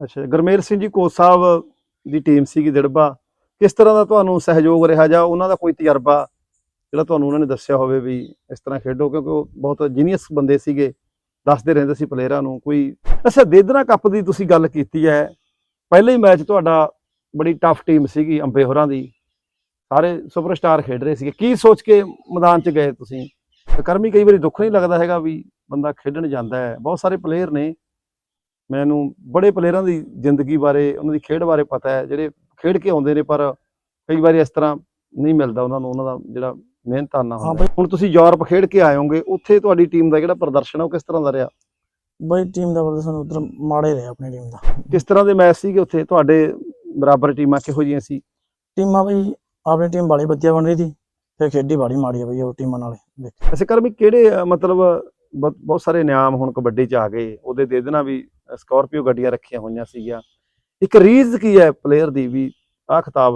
ਅੱਛਾ, ਗੁਰਮੇਲ ਸਿੰਘ ਜੀ, ਕੋਚ ਸਾਹਿਬ ਦੀ ਟੀਮ ਸੀਗੀ ਦਿੜਬਾ। ਕਿਸ ਤਰ੍ਹਾਂ ਦਾ ਤੁਹਾਨੂੰ ਸਹਿਯੋਗ ਰਿਹਾ ਜਾਂ ਉਹਨਾਂ ਦਾ ਕੋਈ ਤਜਰਬਾ ਜਿਹੜਾ ਤੁਹਾਨੂੰ ਉਹਨਾਂ ਨੇ ਦੱਸਿਆ ਹੋਵੇ ਵੀ ਇਸ ਤਰ੍ਹਾਂ ਖੇਡੋ? ਕਿਉਂਕਿ ਉਹ ਬਹੁਤ ਜੀਨੀਅਸ ਬੰਦੇ ਸੀਗੇ, ਦੱਸਦੇ ਰਹਿੰਦੇ ਸੀ ਪਲੇਅਰਾਂ ਨੂੰ ਕੋਈ। ਅੱਛਾ ਦੇਦਨਾ ਕੱਪ ਦੀ ਤੁਸੀਂ ਗੱਲ ਕੀਤੀ ਹੈ। ਪਹਿਲੇ ਹੀ ਮੈਚ ਤੁਹਾਡਾ ਬੜੀ ਟਫ ਟੀਮ ਸੀਗੀ ਅੰਬੇ ਹੋਰਾਂ ਦੀ। ਸਾਰੇ ਸੁਪਰਸਟਾਰ ਖੇਡ ਰਹੇ ਸੀਗੇ। ਕੀ ਸੋਚ ਕੇ ਮੈਦਾਨ 'ਚ ਗਏ ਤੁਸੀਂ? ਕਰਮੀ ਕਈ ਵਾਰੀ ਦੁੱਖ ਨਹੀਂ ਲੱਗਦਾ ਹੈਗਾ ਵੀ ਬੰਦਾ ਖੇਡਣ ਜਾਂਦਾ ਹੈ। ਬਹੁਤ ਸਾਰੇ ਪਲੇਅਰ ਨੇ ਮੈਨੂੰ ਬੜੇ ਪਲੇਅਰਾਂ ਦੀ ਜ਼ਿੰਦਗੀ ਬਾਰੇ ਉਹਨਾਂ ਦੀ ਖੇਡ ਬਾਰੇ ਪਤਾ ਹੈ ਜਿਹੜੇ ਖੇਡ ਕੇ ਆਉਂਦੇ ਨੇ ਪਰ ਕਈ ਵਾਰੀ ਇਸ ਤਰ੍ਹਾਂ ਨਹੀਂ ਮਿਲਦਾ ਉਹਨਾਂ ਨੂੰ ਉਹਨਾਂ ਦਾ ਜਿਹੜਾ ਮਿਹਨਤਾਨਾ ਹੁੰਦਾ। ਹੁਣ ਤੁਸੀਂ ਯੂਰਪ ਖੇਡ ਕੇ ਆਏ ਹੋਗੇ ਉੱਥੇ ਤੁਹਾਡੀ ਟੀਮ ਦਾ ਜਿਹੜਾ ਪ੍ਰਦਰਸ਼ਨ ਹੈ ਉਹ ਕਿਸ ਤਰ੍ਹਾਂ ਦਾ ਰਿਹਾ? ਬਈ ਟੀਮ ਦਾ ਪ੍ਰਦਰਸ਼ਨ ਉਧਰ ਮਾੜੇ ਰਿਹਾ ਆਪਣੀ ਟੀਮ ਦਾ। ਕਿਸ ਤਰ੍ਹਾਂ ਦੇ ਮੈਚ ਸੀਗੇ ਉੱਥੇ? ਤੁਹਾਡੇ ਬਰਾਬਰ ਟੀਮਾਂ ਕਿਹੋ ਜਿਹੀਆਂ ਸੀ? ਟੀਮਾਂ ਬਈ ਆਪਣੀ ਟੀਮ ਬਾਲੀ ਵਧੀਆ ਬਣ ਰਹੀ ਸੀ ਫਿਰ ਖੇਡੀ ਬਾੜੀ ਮਾੜੀ ਆ ਬਈ ਉਹ ਟੀਮਾਂ ਨਾਲ ਦੇਖ। ਅੱਛਾ ਕਰਮੀ ਕਿਹੜੇ ਅ, ਮਤਲਬ ਬਹੁਤ ਸਾਰੇ ਇਨਾਮ ਹੁਣ ਕਬੱਡੀ 'ਚ ਆ ਗਏ ਉਹਦੇ ਦੇ ਦੇਣਾ ਵੀ ਸਕਾਰਪੀਓ ਗੱਡੀਆਂ ਰੱਖੀਆਂ ਹੋਈਆਂ ਸੀਗੀਆਂ। ਇੱਕ ਰੀਜ਼ ਕੀ ਹੈ ਪਲੇਅਰ ਦੀ ਵੀ ਆਹ ਖਿਤਾਬ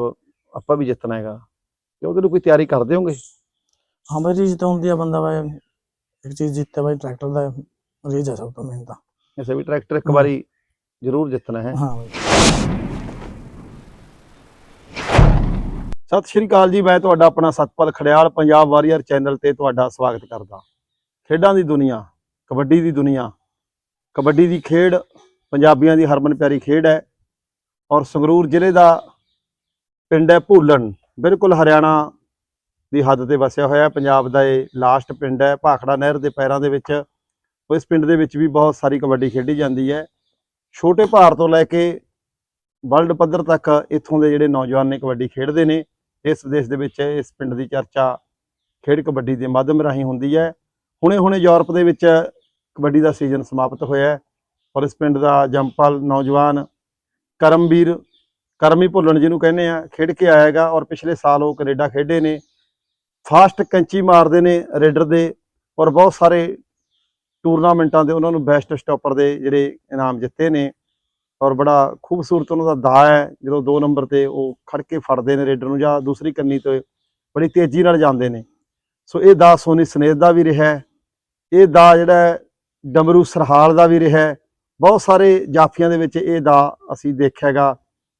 ਆਪਾਂ ਵੀ ਜਿੱਤਣਾ ਹੈਗਾ। ਤੇ ਉਹਦੇ ਲਈ ਕੋਈ ਤਿਆਰੀ ਕਰਦੇ ਹੋਗੇ? ਹਾਂ ਬਈ ਰੀਜ ਤਾਂ ਹੁੰਦੀ ਆ ਬੰਦਾ ਬਈ ਇੱਕ ਚੀਜ਼ ਜਿੱਤੇ ਬਈ ਟਰੈਕਟਰ ਦਾ ਰੀਜ ਆ ਸਭ ਤੋਂ ਮੇਨ ਤਾਂ। ਐਸੇ ਵੀ ਟਰੈਕਟਰ ਇੱਕ। ਵਾਰੀ ਜ਼ਰੂਰ ਜਿੱਤਣਾ ਹੈ। ਹਾਂ ਬਈ। ਸਤਿ ਸ਼੍ਰੀ ਅਕਾਲ ਜੀ ਮੈਂ ਤੁਹਾਡਾ ਆਪਣਾ ਸਤਪਾਲ ਖੜਿਆਲ ਪੰਜਾਬ ਵਾਰੀਅਰ ਚੈਨਲ ਤੇ ਤੁਹਾਡਾ ਸਵਾਗਤ ਕਰਦਾ। ਖੇਡਾਂ ਦੀ ਦੁਨੀਆ ਕਬੱਡੀ ਦੀ ਦੁਨੀਆ ਕਬੱਡੀ ਦੀ ਖੇਡ, ਪੰਜਾਬੀਆਂ ਦੀ ਹਰਮਨ ਪਿਆਰੀ ਖੇਡ ਹੈ ਔਰ ਸੰਗਰੂਰ ਜ਼ਿਲ੍ਹੇ ਦਾ ਪਿੰਡ ਹੈ ਭੂਲਣ। ਬਿਲਕੁਲ ਹਰਿਆਣਾ ਦੀ ਹੱਦ ਤੇ ਵਸਿਆ ਹੋਇਆ ਹੈ। ਪੰਜਾਬ ਦਾ ਇਹ ਲਾਸਟ ਪਿੰਡ ਹੈ। ਭਾਖੜਾ ਨਹਿਰ ਦੇ ਪੈਰਾਂ ਦੇ ਵਿੱਚ, ਇਸ ਪਿੰਡ ਦੇ ਵਿੱਚ ਵੀ ਬਹੁਤ ਸਾਰੀ ਕਬੱਡੀ ਖੇਡੀ ਜਾਂਦੀ ਹੈ। ਛੋਟੇ ਭਾਰ ਤੋਂ ਲੈ ਕੇ ਵਰਲਡ ਪੱਧਰ ਤੱਕ ਇੱਥੋਂ ਦੇ ਜਿਹੜੇ ਨੌਜਵਾਨ ਨੇ ਕਬੱਡੀ ਖੇਡਦੇ ਨੇ, ਇਸ ਦੇਸ਼ ਦੇ ਵਿੱਚ ਇਸ ਪਿੰਡ ਦੀ ਚਰਚਾ ਖੇਡ ਕਬੱਡੀ ਦੇ ਮਾਧਿਅਮ ਰਾਹੀਂ ਹੁੰਦੀ ਹੈ। ਹੁਣੇ ਹੁਣੇ ਯੂਰਪ ਦੇ ਵਿੱਚ ਕਬੱਡੀ ਦਾ ਸੀਜ਼ਨ ਸਮਾਪਤ ਹੋਇਆ ਹੈ ਔਰ ਇਸ ਪਿੰਡ ਦਾ ਜੰਪਾਲ ਨੌਜਵਾਨ ਕਰਮਵੀਰ, ਕਰਮੀ ਭੁੱਲਣ ਜਿਹਨੂੰ ਕਹਿੰਦੇ ਆ ਖੇਡ ਕੇ ਆਇਆ ਹੈਗਾ ਔਰ ਪਿਛਲੇ ਸਾਲ ਉਹ ਕੈਨੇਡਾ ਖੇਡੇ ਨੇ। ਫਾਸਟ ਕੈਂਚੀ ਮਾਰਦੇ ਨੇ ਰੇਡਰ ਦੇ ਔਰ ਬਹੁਤ ਸਾਰੇ ਟੂਰਨਾਮੈਂਟਾਂ ਦੇ ਉਹਨਾਂ ਨੂੰ ਬੈਸਟ ਸਟਾਪਰ ਦੇ ਜਿਹੜੇ ਇਨਾਮ ਜਿੱਤੇ ਨੇ ਔਰ ਬੜਾ ਖੂਬਸੂਰਤ ਉਹਨਾਂ ਦਾ ਦਾ ਹੈ, ਜਦੋਂ 2 ਨੰਬਰ ਤੇ ਉਹ ਖੜ ਕੇ ਫੜਦੇ ਨੇ ਰੇਡਰ ਨੂੰ ਜਾਂ ਦੂਸਰੀ ਕੰਨੀ ਤੇ ਬੜੀ ਤੇਜ਼ੀ ਨਾਲ ਜਾਂਦੇ ਨੇ। ਸੋ ਇਹ ਦਾ ਸੋਨੀ ਸਨੇਹ ਦਾ ਵੀ ਰਿਹਾ ਇਹ ਦਾ ਜਿਹੜਾ ਡਮਰੂ ਸਰਹਾਲ ਦਾ ਵੀ ਰਿਹਾ। ਬਹੁਤ ਸਾਰੇ ਜਾਫੀਆਂ ਦੇ ਵਿੱਚ ਇਹ ਦਾ ਅਸੀਂ ਦੇਖਿਆਗਾ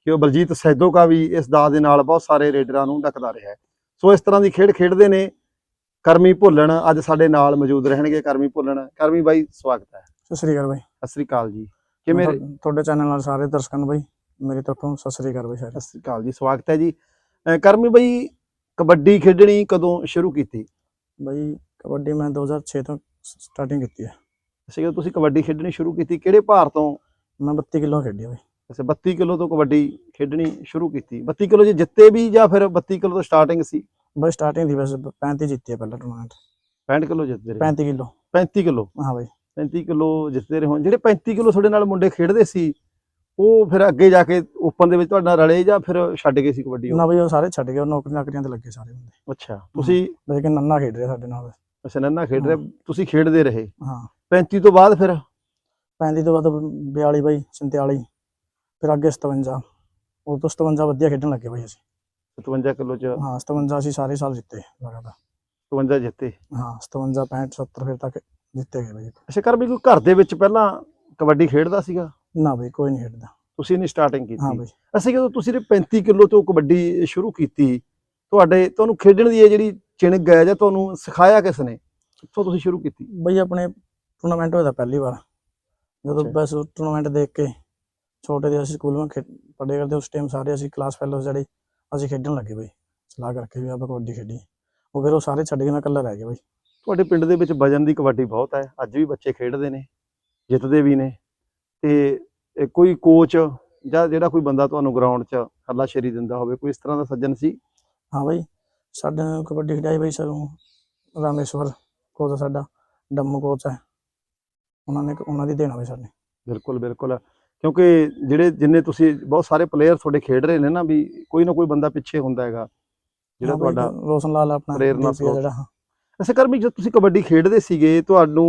ਕਿ ਉਹ ਬਲਜੀਤ ਸੈਦੋ ਕਾ ਵੀ ਇਸ ਦਾ ਦੇ ਨਾਲ ਬਹੁਤ ਸਾਰੇ ਰੇਡਰਾਂ ਨੂੰ ਡੱਕਦਾ ਰਿਹਾ। ਸੋ ਇਸ ਤਰ੍ਹਾਂ ਦੀ ਖੇਡ ਖੇਡਦੇ ਨੇ। ਕਰਮੀ ਭੁੱਲਣ ਅੱਜ ਸਾਡੇ ਨਾਲ ਮੌਜੂਦ ਰਹਿਣਗੇ ਕਰਮੀ ਭੁੱਲਣ। ਕਰਮੀ ਬਾਈ ਸਵਾਗਤ ਹੈ। ਸਤਿ ਸ੍ਰੀ ਅਕਾਲ ਬਈ। ਸਤਿ ਸ੍ਰੀ ਅਕਾਲ ਜੀ। ਕਿਵੇਂ ਤੁਹਾਡੇ ਚੈਨਲ ਨਾਲ ਸਾਰੇ ਦਰਸ਼ਕਾਂ ਨੂੰ ਬਈ ਮੇਰੇ ਤਰਫੋਂ ਸਤਿ ਸ੍ਰੀ ਅਕਾਲ ਬਈ ਸਾਰੇ। ਸਤਿ ਸ੍ਰੀ ਅਕਾਲ ਜੀ ਸਵਾਗਤ ਹੈ ਜੀ। ਕਰਮੀ ਬਈ ਕਬੱਡੀ ਖੇਡਣੀ ਕਦੋਂ ਸ਼ੁਰੂ ਕੀਤੀ? ਬਈ ਕਬੱਡੀ ਮੈਂ 2006 ਤੋਂ ਸਟਾਰਟਿੰਗ ਕੀਤੀ ਹੈ। ਅੱਛਾ ਜਦੋਂ ਤੁਸੀਂ ਕਬੱਡੀ ਖੇਡਣੀ ਸ਼ੁਰੂ ਕੀਤੀ ਕਿਹੜੇ ਭਾਰ ਤੋਂ? ਮੈਂ 32 ਕਿਲੋ ਖੇਡੀ ਆ ਬਈ। ਅੱਛਾ 32 ਕਿਲੋ ਤੋਂ ਕਬੱਡੀ ਖੇਡਣੀ ਸ਼ੁਰੂ ਕੀਤੀ। 32 ਕਿਲੋ ਜੀ ਜਿੱਤੇ ਵੀ ਜਾਂ ਫਿਰ 32 ਕਿਲੋ ਤੋਂ ਸਟਾਰਟਿੰਗ ਸੀ? ਬਈ ਸਟਾਰਟਿੰਗ ਦੀ ਵੈਸੇ 35 ਜਿੱਤੀ ਹੈ ਪਹਿਲਾ ਟੂਰਨਾਮੈਂਟ 65 ਕਿਲੋ ਜਿੱਤਦੇ ਰਹੇ। 35 ਕਿਲੋ। 35 ਕਿਲੋ? ਹਾਂ ਬਈ। 35 ਕਿਲੋ ਜਿੱਤਦੇ ਰਹੇ ਹੋਣ। ਜਿਹੜੇ 35 ਕਿਲੋ ਤੁਹਾਡੇ ਨਾਲ ਮੁੰਡੇ ਖੇਡਦੇ ਸੀ ਉਹ ਫਿਰ ਅੱਗੇ ਜਾ ਕੇ ਓਪਨ ਦੇ ਵਿੱਚ ਤੁਹਾਡੇ ਰਲੇ ਜਾਂ ਫਿਰ ਛੱਡ ਗਏ ਸੀ ਕਬੱਡੀ? ਨਾ ਬਈ ਉਹ ਸਾਰੇ ਛੱਡ ਗਏ ਉਹ ਨੌਕਰੀ ਨਾਕਰੀਆਂ ਤੇ ਲੱਗੇ ਸਾਰੇ ਅੱਛਾ ਤੁਸੀਂ ਲੇਕਿਨ ਨੰਨਾ ਖੇਡ ਰਿਹਾ ਸਾਡੇ ਨਾਲ। ਅੱਛਾ ਨੰਨਾ ਖੇਡ ਰਹੇ। ਤੁਸੀਂ ਖੇਡਦੇ ਰਹੇ। ਹਾਂ। 35 ਤੋਂ ਬਾਅਦ ਫਿਰ? 35 ਤੋਂ ਬਾਅਦ 42 ਬਈ 47 ਫਿਰ ਅੱਗੇ 57 ਉਹ ਤੋਂ 57 ਵਧੀਆ ਖੇਡਣ ਲੱਗੇ ਬਈ ਅਸੀਂ। 57 ਕਿਲੋ ਚ? ਹਾਂ 57 ਅਸੀਂ ਸਾਰੇ ਸਾਲ ਜਿੱਤੇ ਲਗਾਤਾਰ। 57 ਜਿੱਤੇ? ਹਾਂ 57 65 70 ਫਿਰ ਤੱਕ ਜਿੱਤੇ ਗਏ ਬਈ ਅੱਛਾ ਕਰ ਵੀ ਕੋਈ ਘਰ ਦੇ ਵਿੱਚ ਪਹਿਲਾਂ ਕਬੱਡੀ ਖੇਡਦਾ ਸੀਗਾ? ਨਾ ਬਈ ਕੋਈ ਨਹੀਂ ਖੇਡਦਾ। ਤੁਸੀਂ ਨਹੀਂ ਸਟਾਰਟਿੰਗ ਹਾਂ ਕੀਤੀ ਬਈ। ਅਸੀਂ ਜਦੋਂ ਤੁਸੀਂ ਇਹ 35 ਕਿਲੋ ਤੋਂ ਕਬੱਡੀ ਸ਼ੁਰੂ ਕੀਤੀ ਤੁਹਾਡੇ ਤੁਹਾਨੂੰ ਖੇਡਣ ਦੀ ਇਹ ਜਿਹੜੀ ਚਿਣਗ ਹੈ ਜਾਂ ਤੁਹਾਨੂੰ ਸਿਖਾਇਆ ਕਿਸ ਨੇ? ਕਿੱਥੋਂ ਤੁਸੀਂ ਸ਼ੁਰੂ ਕੀਤੀ? ਬਈ ਆਪਣੇ ਟੂਰਨਾਮੈਂਟ ਹੋਇਆ ਪਹਿਲੀ ਵਾਰ। ਜਦੋਂ। ਬਸ ਟੂਰਨਾਮੈਂਟ ਦੇਖ ਕੇ ਛੋਟੇ ਦੇ ਅਸੀਂ ਸਕੂਲ ਵਿੱਚ ਪੜ੍ਹੇ ਕਰਦੇ ਉਸ ਟਾਈਮ ਸਾਰੇ ਅਸੀਂ ਕਲਾਸ ਫੈਲੋਸ ਜਿਹੜੇ ਅਸੀਂ ਖੇਡਣ ਲੱਗੇ ਬਈ। ਸਲਾਹ ਕਰਕੇ ਵੀ ਆਪਾਂ ਕਬੱਡੀ ਖੇਡੀ। ਉਹ ਫਿਰ ਉਹ ਸਾਰੇ ਛੱਡ ਕੇ ਮੈਂ ਇਕੱਲਾ ਰਹਿ ਗਿਆ ਬਈ। ਤੁਹਾਡੇ ਪਿੰਡ ਦੇ ਵਿੱਚ ਵਜਨ ਦੀ ਕਬੱਡੀ ਬਹੁਤ ਹੈ। ਅੱਜ ਵੀ ਬੱਚੇ ਖੇਡਦੇ ਨੇ ਜਿੱਤਦੇ ਵੀ ਨੇ। ਤੇ ਕੋਈ ਕੋਚ ਜਾਂ ਜਿਹੜਾ ਕੋਈ ਬੰਦਾ ਤੁਹਾਨੂੰ ਗਰਾਊਂਡ 'ਚ ਹੱਲਾਸ਼ੇਰੀ ਦਿੰਦਾ ਹੋਵੇ ਕੋਈ ਇਸ ਤਰ੍ਹਾਂ ਦਾ ਸੱਜਣ ਸੀ? ਹਾਂ ਬਈ ਸਾਡੇ ਕਬੱਡੀ ਖਿਡਾਈ ਬਈ ਸਾਨੂੰ ਰਾਮੇਸ਼ਵਰ ਕੋਚ ਸਾਡਾ ਡੰਮੂ ਕੋਚ ਹੈ। ਉਹਨਾਂ ਨੇ ਉਹਨਾਂ ਦੀ ਦੇਣਾ ਬਈ ਸਾਡੇ ਬਿਲਕੁਲ ਬਿਲਕੁਲ। ਕਿਉਂਕਿ ਜਿਹੜੇ ਜਿੰਨੇ ਤੁਸੀਂ ਬਹੁਤ ਸਾਰੇ ਪਲੇਅਰ ਤੁਹਾਡੇ ਖੇਡ ਰਹੇ ਨੇ ਨਾ ਵੀ ਕੋਈ ਨਾ ਕੋਈ ਬੰਦਾ ਪਿੱਛੇ ਹੁੰਦਾ ਹੈਗਾ। ਜਿਹੜਾ ਤੁਹਾਡਾ ਰੋਸ਼ਨ ਲਾਲ ਆਪਣਾ ਪ੍ਰੇਰਨਾ ਸਰੋਤ। ਜਿਹੜਾ ਹਾਂ। ਅੱਛਾ ਕਰਮੀ ਜਦ ਤੁਸੀਂ ਕਬੱਡੀ ਖੇਡਦੇ ਸੀਗੇ ਤੁਹਾਨੂੰ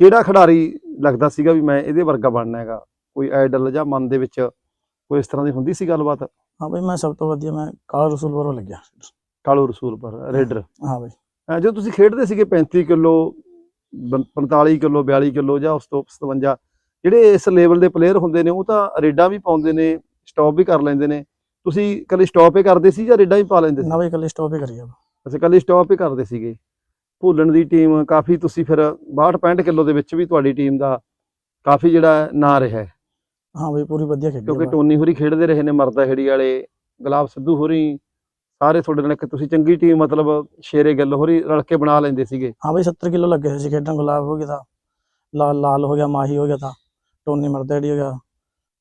ਕਿਹੜਾ ਖਿਡਾਰੀ ਲੱਗਦਾ ਸੀਗਾ ਵੀ ਮੈਂ ਇਹਦੇ ਵਰਗਾ ਬਣਨਾ ਹੈਗਾ? ਕੋਈ ਆਈਡਲ ਜਾਂ ਮਨ ਦੇ ਵਿੱਚ ਕੋਈ ਇਸ ਤਰ੍ਹਾਂ ਦੀ ਹੁੰਦੀ ਸੀ ਗੱਲਬਾਤ? ਹਾਂ ਬਈ ਮੈਂ ਸਭ ਤੋਂ ਵਧੀਆ ਮੈਂ ਕਾਲਾ ਰਸੂਲ ਵਰੋਂ ਲੱਗਿਆ ਕਾਲੂ ਰਸੂਲ ਪਰ ਰੇਡਰ। ਹਾਂ ਬਈ। ਜਦੋਂ ਤੁਸੀਂ ਖੇਡਦੇ ਸੀਗੇ 35 ਕਿਲੋ 45 ਕਿਲੋ 42 ਕਿਲੋ ਜਾਂ ਉਸ ਤੋਂ 57 ਜਿਹੜੇ ਇਸ ਲੈਵਲ ਦੇ ਪਲੇਅਰ ਹੁੰਦੇ ਨੇ ਉਹ ਤਾਂ ਰੇਡਾਂ ਵੀ ਪਾਉਂਦੇ ਨੇ ਸਟਾਪ ਵੀ ਕਰ ਲੈਂਦੇ ਨੇ। ਤੁਸੀਂ ਕੱਲੇ ਸਟਾਪ ਹੀ ਕਰਦੇ ਸੀ ਜਾਂ ਰੇਡਾਂ ਵੀ ਪਾ ਲੈਂਦੇ ਸੀ? ਨਾ ਬਈ ਇਕੱਲੇ ਸਟਾਪ ਹੀ ਕਰੀ ਆਪਾਂ ਅੱਛਾ ਕੱਲੇ ਸਟਾਪ ਹੀ ਕਰਦੇ ਸੀਗੇ। ਭੁੱਲਣ ਦੀ ਟੀਮ ਕਾਫੀ ਤੁਸੀਂ ਫਿਰ 62 65 ਕਿਲੋ ਦੇ ਵਿੱਚ ਵੀ ਤੁਹਾਡੀ ਟੀਮ ਦਾ ਕਾਫੀ ਜਿਹੜਾ ਨਾਂ ਰਿਹਾ ਹੈ। ਹਾਂ ਬਈ ਪੂਰੀ ਵਧੀਆ ਖੇਡੀ ਕਿਉਂਕਿ। ਟੋਨੀ ਹੋਰੀ ਖੇਡਦੇ ਰਹੇ ਨੇ ਮਰਦਾ ਖੇੜੀ ਵਾਲੇ ਗੁਲਾਬ ਸਿੱਧੂ ਹੋਰੀ ਸਾਰੇ ਤੁਹਾਡੇ ਨਾਲ ਇੱਕ ਤੁਸੀਂ ਚੰਗੀ ਟੀਮ ਮਤਲਬ ਸ਼ੇਰੇ ਗਿੱਲ ਹੋਰੀ ਰਲ ਕੇ ਬਣਾ ਲੈਂਦੇ ਸੀਗੇ। ਹਾਂ ਬਈ 70 ਕਿਲੋ ਲੱਗੇ ਹੋਏ ਸੀ ਖੇਡਣ ਗੁਲਾਬ ਹੋ ਗਿਆ ਤਾਂ ਲਾਲ ਲਾਲ ਹੋ ਗਿਆ ਮਾਹੀ ਹੋ ਗਿਆ ਤਾਂ ਟੋਨੀ ਮਰਦੇੜੀ ਹੋ ਗਿਆ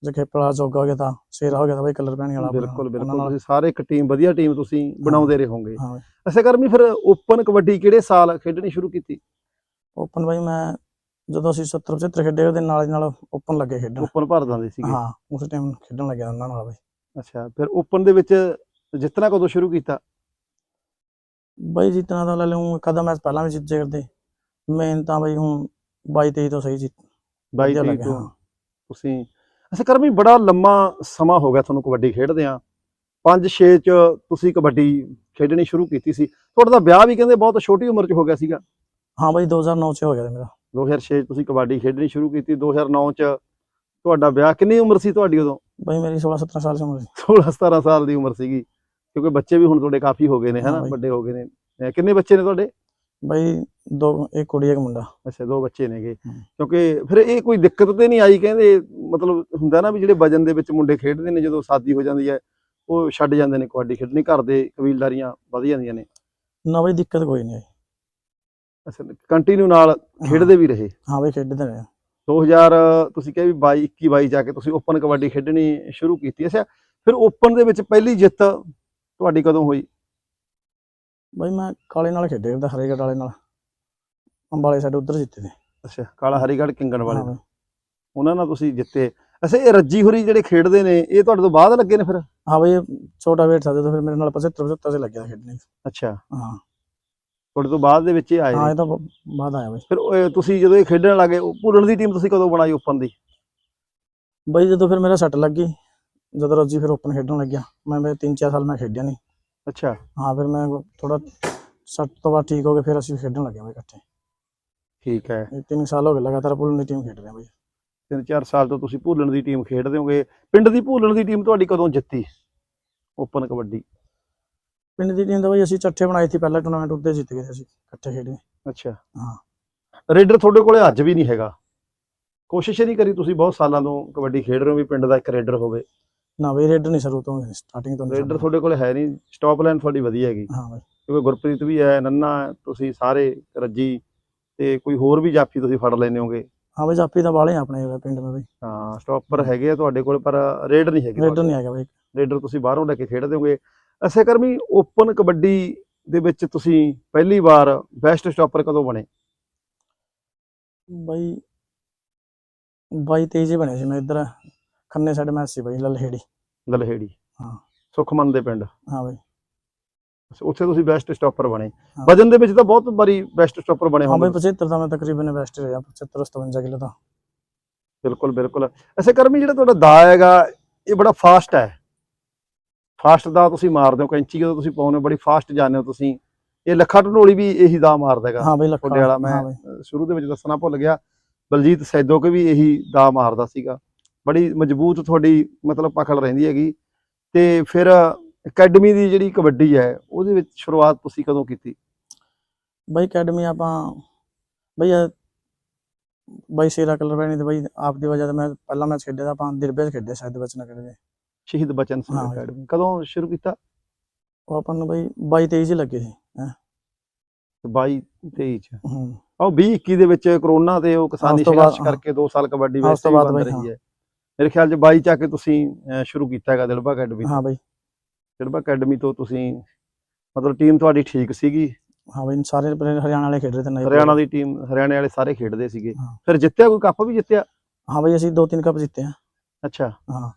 ਜਖੇਪੜਾ ਜੋਗਾ ਹੋ ਗਿਆ ਤਾਂ ਸ਼ੇਰਾ ਹੋ ਗਿਆ ਤਾਂ ਬਈ ਕਲਰ ਪੈਣੀ ਵਾਲਾ। ਬਿਲਕੁਲ ਬਿਲਕੁਲ ਤੁਸੀਂ ਸਾਰੇ ਇੱਕ ਟੀਮ ਵਧੀਆ ਟੀਮ ਤੁਸੀਂ ਬਣਾਉਂਦੇ ਰਹੋਗੇ। ਹਾਂ ਅੱਛਾ ਕਰਮੀ ਫਿਰ ਓਪਨ ਕਬੱਡੀ ਕਿਹੜੇ ਸਾਲ ਖੇਡਣੀ ਸ਼ੁਰੂ ਕੀਤੀ? ਓਪਨ ਬਾਈ ਮੈਂ ਜਦੋਂ ਅਸੀਂ 70 75 ਖੇਡੇ ਉਹਦੇ ਨਾਲ ਦੀ ਨਾਲ ਓਪਨ ਲੱਗੇ ਖੇਡਣ। ਓਪਨ ਭਰ ਦਿੰਦੇ ਸੀਗੇ। ਹਾਂ ਉਸ ਟਾਈਮ ਖੇਡਣ ਲੱਗਿਆ ਉਹਨਾਂ ਨਾਲ ਬਾਈ। ਅੱਛਾ ਫਿਰ ਓਪਨ ਦੇ ਵਿੱਚ ਜਿੱਤਣਾ ਕਦੋਂ ਸ਼ੁਰੂ ਕੀਤਾ? ਬਾਈ ਜਿੱਤਣਾ ਤਾਂ ਲੈ ਲਊਂ ਕਦਮ ਮੈਚ ਪਹਿਲਾਂ ਵੀ ਜਿੱਤੇ ਕਰਦੇ ਮੇਨ ਤਾਂ ਬਾਈ ਹੁਣ 22 23 ਤੋਂ ਸਹੀ ਜਿੱਤ। 22 ਵਧੀਆ ਤਰੀਕ ਲੱਗਿਆ, ਤੋਂ ਹਾਂ। ਤੁਸੀਂ ਅੱਛਾ ਕਰਮੀ ਬੜਾ ਲੰਮਾ ਸਮਾਂ ਹੋ ਗਿਆ ਤੁਹਾਨੂੰ ਕਬੱਡੀ ਖੇਡਦੇ ਆ। 5-6 ਚ ਤੁਸੀਂ ਕਬੱਡੀ ਖੇਡਣੀ ਸ਼ੁਰੂ ਕੀਤੀ ਸੀ। ਤੁਹਾਡਾ ਤਾਂ ਵਿਆਹ ਵੀ ਕਹਿੰਦੇ ਬਹੁਤ ਛੋਟੀ ਉਮਰ ਚ ਹੋ ਗਿਆ ਸੀਗਾ। ਹਾਂ ਬਾਈ 2009 ਚ ਹੋ ਗਿਆ ਮੇਰਾ। 2006 ਚ ਤੁਸੀਂ ਕਬੱਡੀ ਖੇਡਣੀ ਸ਼ੁਰੂ ਕੀਤੀ। 2009 ਚ ਤੁਹਾਡਾ ਵਿਆਹ ਕਿੰਨੀ ਉਮਰ ਸੀ ਤੁਹਾਡੀ ਉਦੋਂ? ਬਾਈ ਮੇਰੀ 16 17 ਸਾਲ ਦੀ ਉਮਰ ਸੀ। 16 17 ਸਾਲ ਦੀ ਉਮਰ ਸੀਗੀ। ਕਿਉਂਕਿ ਬੱਚੇ ਵੀ ਹੁਣ ਤੁਹਾਡੇ ਕਾਫੀ ਹੋ ਗਏ ਨੇ ਹਨਾ। ਵੱਡੇ ਹੋ ਗਏ ਨੇ। ਅਹ ਕਿੰਨੇ ਬੱਚੇ ਨੇ ਤੁਹਾਡੇ? ਬਾਈ ਦੋ ਇੱਕ ਕੁੜੀ ਇੱਕ ਮੁੰਡਾ। ਅੱਛਾ ਦੋ ਬੱਚੇ ਨੇਗੇ। ਕਿਉਂਕਿ ਫਿਰ ਇਹ ਕੋਈ ਦਿੱਕਤ ਤੇ ਨਹੀਂ ਆਈ ਕਹਿੰਦੇ ਮਤਲਬ ਹੁੰਦਾ ਨਾ ਵੀ ਜਿਹੜੇ ਵਜਨ ਦੇ ਵਿੱਚ ਮੁੰਡੇ ਖੇਡਦੇ ਨੇ ਜਦੋਂ ਸ਼ਾਦੀ ਹੋ ਜਾਂਦੀ ਹੈ ਉਹ ਛੱਡ ਜਾਂਦੇ ਨੇ ਕਬੱਡੀ ਖੇਡਣੀ ਘਰ ਦੇ ਕਬੀਲਦਾਰੀਆਂ ਵਧ ਜਾਂਦੀਆਂ ਨੇ। ਨਾ ਬਾਈ ਦਿੱਕਤ ਕੋਈ ਨਹੀਂ ਆਈ। ਅੱਛਾ ਕੰਟੀਨਿਊ ਨਾਲ ਖੇਡਦੇ ਵੀ ਰਹੇ। ਹਾਂ ਬਾਈ ਖੇਡਦੇ ਰਹੇ। 2000 ਤੁਸੀਂ ਕਿਹਾ ਵੀ 22 21 22 ਜਾ ਕੇ ਤੁਸੀਂ ਓਪਨ ਕਬੱਡੀ ਖੇਡਣੀ ਸ਼ੁਰੂ ਕੀਤੀ। ਅੱਛਾ ਫਿਰ ਓਪਨ ਦੇ ਵਿੱਚ ਪਹਿਲੀ ਜਿੱਤ ਤੁਹਾਡੀ ਕਦੋਂ ਹੋਈ? ਬਾਈ ਮੈਂ ਕਾਲੇ ਨਾਲ ਖੇਡੇ ਕਰਦਾ ਹਰੇਗੜ ਵਾਲੇ ਨਾਲ। ਅੰਬਾਲੇ ਸਾਡੇ ਉਧਰ ਜਿੱਤੇ ਤੇ ਅੱਛਾ ਕਾਲਾ ਹਰੀਗੜ੍ਹ ਕਿੰਗਣ ਵਾਲੇ। ਉਹਨਾਂ ਨਾਲ ਤੁਸੀਂ ਜਿੱਤੇ। ਅੱਛਾ ਇਹ ਰੱਜੀ ਹੋਰੀ ਜਿਹੜੇ ਖੇਡਦੇ ਨੇ ਇਹ ਤੁਹਾਡੇ ਤੋਂ ਬਾਅਦ ਲੱਗੇ ਨੇ ਫਿਰ? ਹਾਂ ਬਾਈ ਇਹ ਛੋਟਾ ਵੇਟ ਸੀ ਜਦੋਂ ਫਿਰ ਮੇਰੇ ਨਾਲ 75 75 ਤੇ ਲੱਗਿਆ ਖੇਡਣੇ ਅੱਛਾ। ਹਾਂ। ਤੁਹਾਡੇ ਤੋਂ ਬਾਅਦ ਦੇ ਵਿੱਚ ਇਹ ਆਏ ਹਾਂ ਨੇ। ਇਹ ਤਾਂ ਬ- ਬਾਅਦ ਆਇਆ ਬਾਈ। ਫਿਰ ਉਹ ਤੁਸੀਂ ਜਦੋਂ ਇਹ ਖੇਡਣ ਲੱਗੇ ਉਹ ਭੁੱਲਣ ਦੀ ਟੀਮ ਤੁਸੀਂ ਕਦੋਂ ਬਣਾਈ ਓਪਨ ਦੀ? ਬਾਈ ਜਦੋਂ ਫਿਰ ਮੇਰਾ ਸੱਟ ਲੱਗੀ ਜਦੋਂ ਰੋਜੀ ਫਿਰ ਓਪਨ ਖੇਡਣ ਲੱਗਿਆ। ਮੈਂ ਮੈਂ 3-4 ਸਾਲ ਮੈਂ ਖੇਡਿਆ ਨਹੀਂ ਅੱਛਾ। ਹਾਂ ਫਿਰ ਮੈਂ ਥੋੜਾ ਸੱਟ ਤੋਂ ਬਾਅਦ ਠੀਕ ਹੋ ਗਏ ਫਿਰ ਅਸੀਂ ਖੇਡਣ ਲੱਗੇ ਬਾਈ ਇਕੱਠੇ। ਠੀਕ ਹੈ। ਇਹ ਤਿੰਨ ਸਾਲ ਹੋ ਗਏ ਲਗਾਤਾਰ ਪੁੱਲਣ ਦੀ ਟੀਮ ਖੇਡ ਰਹੇ ਹਾਂ ਬਾਈ। ਤਿੰਨ ਚਾਰ ਸਾਲ ਤੋਂ ਤੁਸੀਂ ਭੁੱਲਣ ਦੀ ਟੀਮ ਖੇਡਦੇ ਹੋਗੇ। ਪਿੰਡ ਦੀ ਭੁੱਲਣ ਦੀ ਟੀਮ ਤੁਹਾਡੀ ਕਦੋਂ ਜਿੱਤੀ? ਓਪਨ ਕਬੱਡੀ। ਪਿੰਡ ਦੀ ਟੀਮ ਦਾ ਬਾਈ ਅਸੀਂ ਚੱਠੇ ਬਣਾਈ ਸੀ ਪਹਿਲਾ ਟੂਰਨਾਮੈਂਟ ਉੱਤੇ ਜਿੱਤ ਗਏ ਅਸੀਂ ਇਕੱਠੇ ਖੇਡੇ ਅੱਛਾ। ਹਾਂ। ਰੇਡਰ ਤੁਹਾਡੇ ਕੋਲੇ ਅੱਜ ਵੀ ਨਹੀਂ ਹੈਗਾ। ਕੋਸ਼ਿਸ਼ ਹੀ ਨਹੀਂ ਕਰੀ ਤੁਸੀਂ ਬਹੁਤ ਸਾਲਾਂ ਤੋਂ ਕਬੱਡੀ ਖੇਡ ਰਹੇ ਹੋ ਵੀ ਪਿੰਡ ਦਾ ਇੱਕ ਰੇਡਰ ਹੋਵੇ। ਨਾ ਬਾਈ ਰੇਡਰ ਨਹੀਂ ਸ਼ੁਰੂ ਤੋਂ ਸਟਾਰਟਿੰਗ ਤੋਂ ਨਹੀਂ ਰੇਡਰ। ਤੁਹਾਡੇ ਕੋਲੇ ਹੈ ਨਹੀਂ ਸਟਾਪ ਲਾਈਨ ਤੁਹਾਡੀ ਵਧੀਆ ਹੈਗੀ। ਹਾਂ ਬਾਈ। ਕਿਉਂਕਿ ਗੁਰਪ੍ਰੀਤ ਵੀ ਹੈ ਨੰਨਾ ਹੈ, ਤੁਸੀਂ ਸਾਰੇ ਰੱਜੀ ਤੇ ਕੋਈ ਹੋਰ ਵੀ ਜਾਫੀ ਤੁਸੀਂ ਫੜ ਲੈਂਦੇ ਹੋਗੇ। ਹਾਂ ਬਾਈ ਜਾਪੀ ਤਾਂ ਵਾਲੇ ਆ ਆਪਣੇ ਪਿੰਡ में ਬਾਈ। ਹਾਂ ਸਟਾਪਰ ਹੈਗੇ ਆ ਤੁਹਾਡੇ ਕੋਲ ਪਰ ਰੇਡਰ ਨਹੀਂ ਹੈਗੇ ਰੇਡਰ ਨਹੀਂ ਹੈਗਾ ਬਾਈ। ਰੇਡਰ ਤੁਸੀਂ ਬਾਹਰੋਂ ਲੈ ਕੇ ਖੇਡਦੇ ਹੋਗੇ। ਅਸੇ ਕਰਮੀ ਓਪਨ ਕਬੱਡੀ ਦੇ ਵਿੱਚ ਤੁਸੀਂ ਪਹਿਲੀ ਵਾਰ ਬੈਸਟ ਸਟਾਪਰ ਕਦੋਂ ਬਣੇ? ਬਾਈ ਬਾਈ ਤੇਜ ਹੀ ਬਣਿਆ ਸੀ ਮੈਂ ਇੱਧਰ। ਖੰਨੇ ਸਾਡੇ ਮੈਚ ਸੀ ਬਾਈ ਲਲਹੇੜੀ। ਲਲਹੇੜੀ। ਹਾਂ। ਸੁਖਮਨ ਦੇ ਪਿੰਡ। ਹਾਂ ਬਾਈ। ਉੱਥੇ ਤੁਸੀਂ ਬੈਸਟ ਸਟਾਪਰ ਬਣੇ। ਵਜਨ ਦੇ ਵਿੱਚ ਤਾਂ ਬਹੁਤ ਵਾਰੀ ਬੈਸਟ ਸਟਾਪਰ ਬਣੇ ਹਾਂ ਬਾਈ ਹੋਣਗੇ। 75 ਦਾ ਮੈਂ ਤਕਰੀਬਨ ਬੈਸਟ ਰਿਹਾ 75 57 ਕਿਲੋ ਦਾ ਬਿਲਕੁਲ ਬਿਲਕੁਲ। ਅਸੇ ਕਰਮੀ ਜਿਹੜਾ ਤੁਹਾਡਾ ਦਾ ਹੈਗਾ ਇਹ ਬੜਾ ਫਾਸਟ ਹੈ। ਫਾਸਟ ਦਾ ਤੁਸੀਂ ਮਾਰਦੇ ਹੋ ਕੈਂਚੀ ਜਦੋਂ ਤੁਸੀਂ ਪਾਉਂਦੇ ਹੋ ਬੜੀ ਫਾਸਟ ਜਾਂਦੇ ਹੋ ਤੁਸੀਂ। ਇਹ ਲੱਖਾ ਢਨੋਲੀ ਵੀ ਇਹੀ ਦਾ ਮਾਰਦਾ ਹੈਗਾ। ਹਾਂ ਬਾਈ ਲੱਖਾ। ਵਾਲਾ ਮੈਂ ਸ਼ੁਰੂ ਦੇ ਵਿੱਚ ਦੱਸਣਾ ਭੁੱਲ ਗਿਆ। ਬਲਜੀਤ ਸੈਦੋ ਕੇ ਵੀ ਇਹੀ ਦਾ ਮਾਰਦਾ ਸੀਗਾ। ਬੜੀ ਮਜ਼ਬੂਤ ਤੁਹਾਡੀ ਮਤਲਬ ਪਕੜ ਰਹਿੰਦੀ ਹੈਗੀ। ਤੇ ਫਿਰ ਅਕੈਡਮੀ ਦੀ ਜਿਹੜੀ ਕਬੱਡੀ ਹੈ ਉਹਦੇ ਵਿੱਚ ਸ਼ੁਰੂਆਤ ਤੁਸੀਂ ਕਦੋਂ ਕੀਤੀ? ਬਾਈ ਅਕੈਡਮੀ ਆਪਾਂ ਬਈ ਬਾਈ ਸ਼ੇਰਾ ਕਲਰ ਪੈਣੀ ਤੇ ਬਾਈ ਆਪ ਦੀ ਵਜ੍ਹਾ ਤੇ ਮੈਂ ਪਹਿਲਾ ਮੈਚ ਖੇਡਿਆ ਤਾਂ ਆਪਾਂ ਦਿਰਬੇ 'ਚ ਖੇਡੇ ਸ਼ਾਇਦ ਬਚਨ ਕਰਦੇ ਸ਼ਹੀਦ ਬਚਨ ਸਿੰਘ ਹਾਂ। ਅਕੈਡਮੀ। ਕਦੋਂ ਸ਼ੁਰੂ ਕੀਤਾ? ਉਹ ਆਪਾਂ ਨੂੰ ਬਾਈ 22 23 ਚ ਲੱਗੇ ਸੀ 22 23 ਚ। ਹੂੰ। ਉਹ 20 21 ਦੇ ਵਿੱਚ ਕਰੋਨਾ ਤੇ ਉਹ ਕਿਸਾਨੀ ਸੰਘਰਸ਼ ਕਰਕੇ 2 ਸਾਲ ਕਬੱਡੀ ਹਾਂ, ਹੀ ਬਾਅਦ ਬੰਦ ਰਹੀ ਹੈ। ਮੇਰੇ ਖਿਆਲ ਚ 22 ਚ ਆ ਕੇ ਤੁਸੀਂ ਸ਼ੁਰੂ ਕੀਤਾ ਹੈਗਾ ਦਿਲਬਾ ਅਕੈਡਮੀ ਹਾਂ ਬਾਈ। ਦਿਲਬਾ ਅਕੈਡਮੀ ਤੋਂ ਤੁਸੀਂ ਮਤਲਬ ਟੀਮ ਤੁਹਾਡੀ ਠੀਕ ਸੀਗੀ? ਹਾਂ ਬਾਈ ਸਾਰੇ ਹਰਿਆਣਾ ਵਾਲੇ ਖੇਡ ਰਹੇ ਤੇ ਨਹੀਂ ਹਰਿਆਣਾ ਦੀ ਟੀਮ ਹਰਿਆਣੇ ਵਾਲੇ ਸਾਰੇ ਖੇਡਦੇ ਸੀਗੇ। ਫਿਰ ਜਿੱਤਿਆ ਕੋਈ ਕੱਪ ਵੀ ਜਿੱਤਿਆ? ਹਾਂ ਬਾਈ ਅਸੀਂ ਦੋ ਤਿੰਨ ਕੱਪ ਜਿੱਤੇ ਆ। ਅੱਛਾ। ਹਾਂ।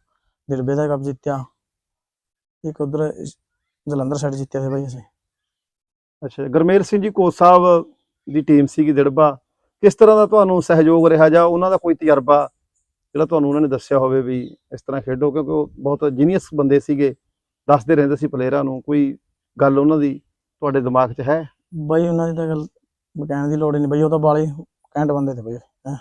ਦਿਰਬੇ ਦਾ ਕੱਪ ਜਿੱਤਿਆ। ਇੱਕ ਉਧਰ ਜਲੰਧਰ ਸਾਈਡ ਜਿੱਤਿਆ ਸੀ ਬਾਈ ਅਸੀਂ। ਅੱਛਾ ਗੁਰਮੇਲ ਸਿੰਘ ਜੀ ਕੋਚ ਸਾਹਿਬ ਦੀ ਟੀਮ ਸੀਗੀ ਦਿੜਬਾ ਕਿਸ ਤਰ੍ਹਾਂ ਦਾ ਤੁਹਾਨੂੰ ਸਹਿਯੋਗ ਰਿਹਾ ਜਾਂ ਉਹਨਾਂ ਦਾ ਕੋਈ ਤਜਰਬਾ? ਜਿਹੜਾ ਤੁਹਾਨੂੰ ਉਹਨਾਂ ਨੇ ਦੱਸਿਆ ਹੋਵੇ ਵੀ ਇਸ ਤਰ੍ਹਾਂ ਖੇਡੋ ਕਿਉਂਕਿ ਉਹ ਬਹੁਤ ਜੀਨੀਅਸ ਬੰਦੇ ਸੀਗੇ ਦੱਸਦੇ ਰਹਿੰਦੇ ਸੀ ਪਲੇਅਰਾਂ ਨੂੰ ਕੋਈ ਗੱਲ ਉਹਨਾਂ ਦੀ ਤੁਹਾਡੇ ਦਿਮਾਗ 'ਚ ਹੈ? ਬਾਈ ਉਹਨਾਂ ਦੀ ਤਾਂ ਗੱਲ ਕਹਿਣ ਦੀ ਲੋੜ ਹੀ ਨਹੀਂ ਬਾਈ ਉਹ ਤਾਂ ਬਾਲੇ ਕੈਂਟ ਬੰਦੇ ਤੇ ਬਾਈ ਹੈਂ।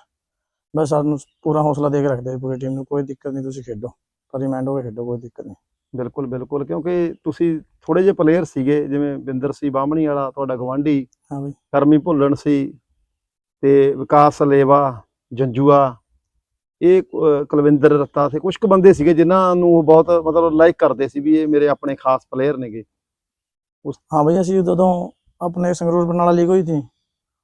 ਬਸ ਸਾਨੂੰ ਪੂਰਾ ਹੌਸਲਾ ਦੇ ਕੇ ਰੱਖਦੇ ਪੂਰੀ ਟੀਮ ਨੂੰ ਕੋਈ ਦਿੱਕਤ ਨਹੀਂ ਤੁਸੀਂ ਖੇਡੋ। ਰਿਮਾਈਂਡ ਹੋ ਕੇ ਖੇਡੋ ਕੋਈ ਦਿੱਕਤ ਨਹੀਂ। ਬਿਲਕੁਲ ਬਿਲਕੁਲ ਕਿਉਂਕਿ ਤੁਸੀਂ ਥੋੜੇ ਜਿਹੇ ਪਲੇਅਰ ਸੀਗੇ ਜਿਵੇਂ ਬਿੰਦਰ ਸੀ ਬਾਹਮਣੀ ਵਾਲਾ ਤੁਹਾਡਾ ਗਵਾਂਢੀ ਹਾਂ ਬਈ। ਕਰਮੀ ਭੁੱਲਣ ਸੀ ਤੇ ਵਿਕਾਸ ਲੇਵਾ ਜੰਜੂਆ ਇਹ ਕੁਲਵਿੰਦਰ ਰੱਤਾ ਸੀ। ਕੁਝ ਕੁ ਬੰਦੇ ਸੀਗੇ ਜਿਨ੍ਹਾਂ ਨੂੰ ਉਹ ਬਹੁਤ ਮਤਲਬ ਲਾਈਕ ਕਰਦੇ ਸੀ ਵੀ ਇਹ ਮੇਰੇ ਆਪਣੇ ਖਾਸ ਪਲੇਅਰ ਨੇਗੇ। ਹਾਂ ਬਈ ਅਸੀਂ ਜਦੋਂ ਆਪਣੇ ਸੰਗਰੂਰ ਬਰਨਾਲਾ ਲੀਗ ਹੋਈ ਸੀ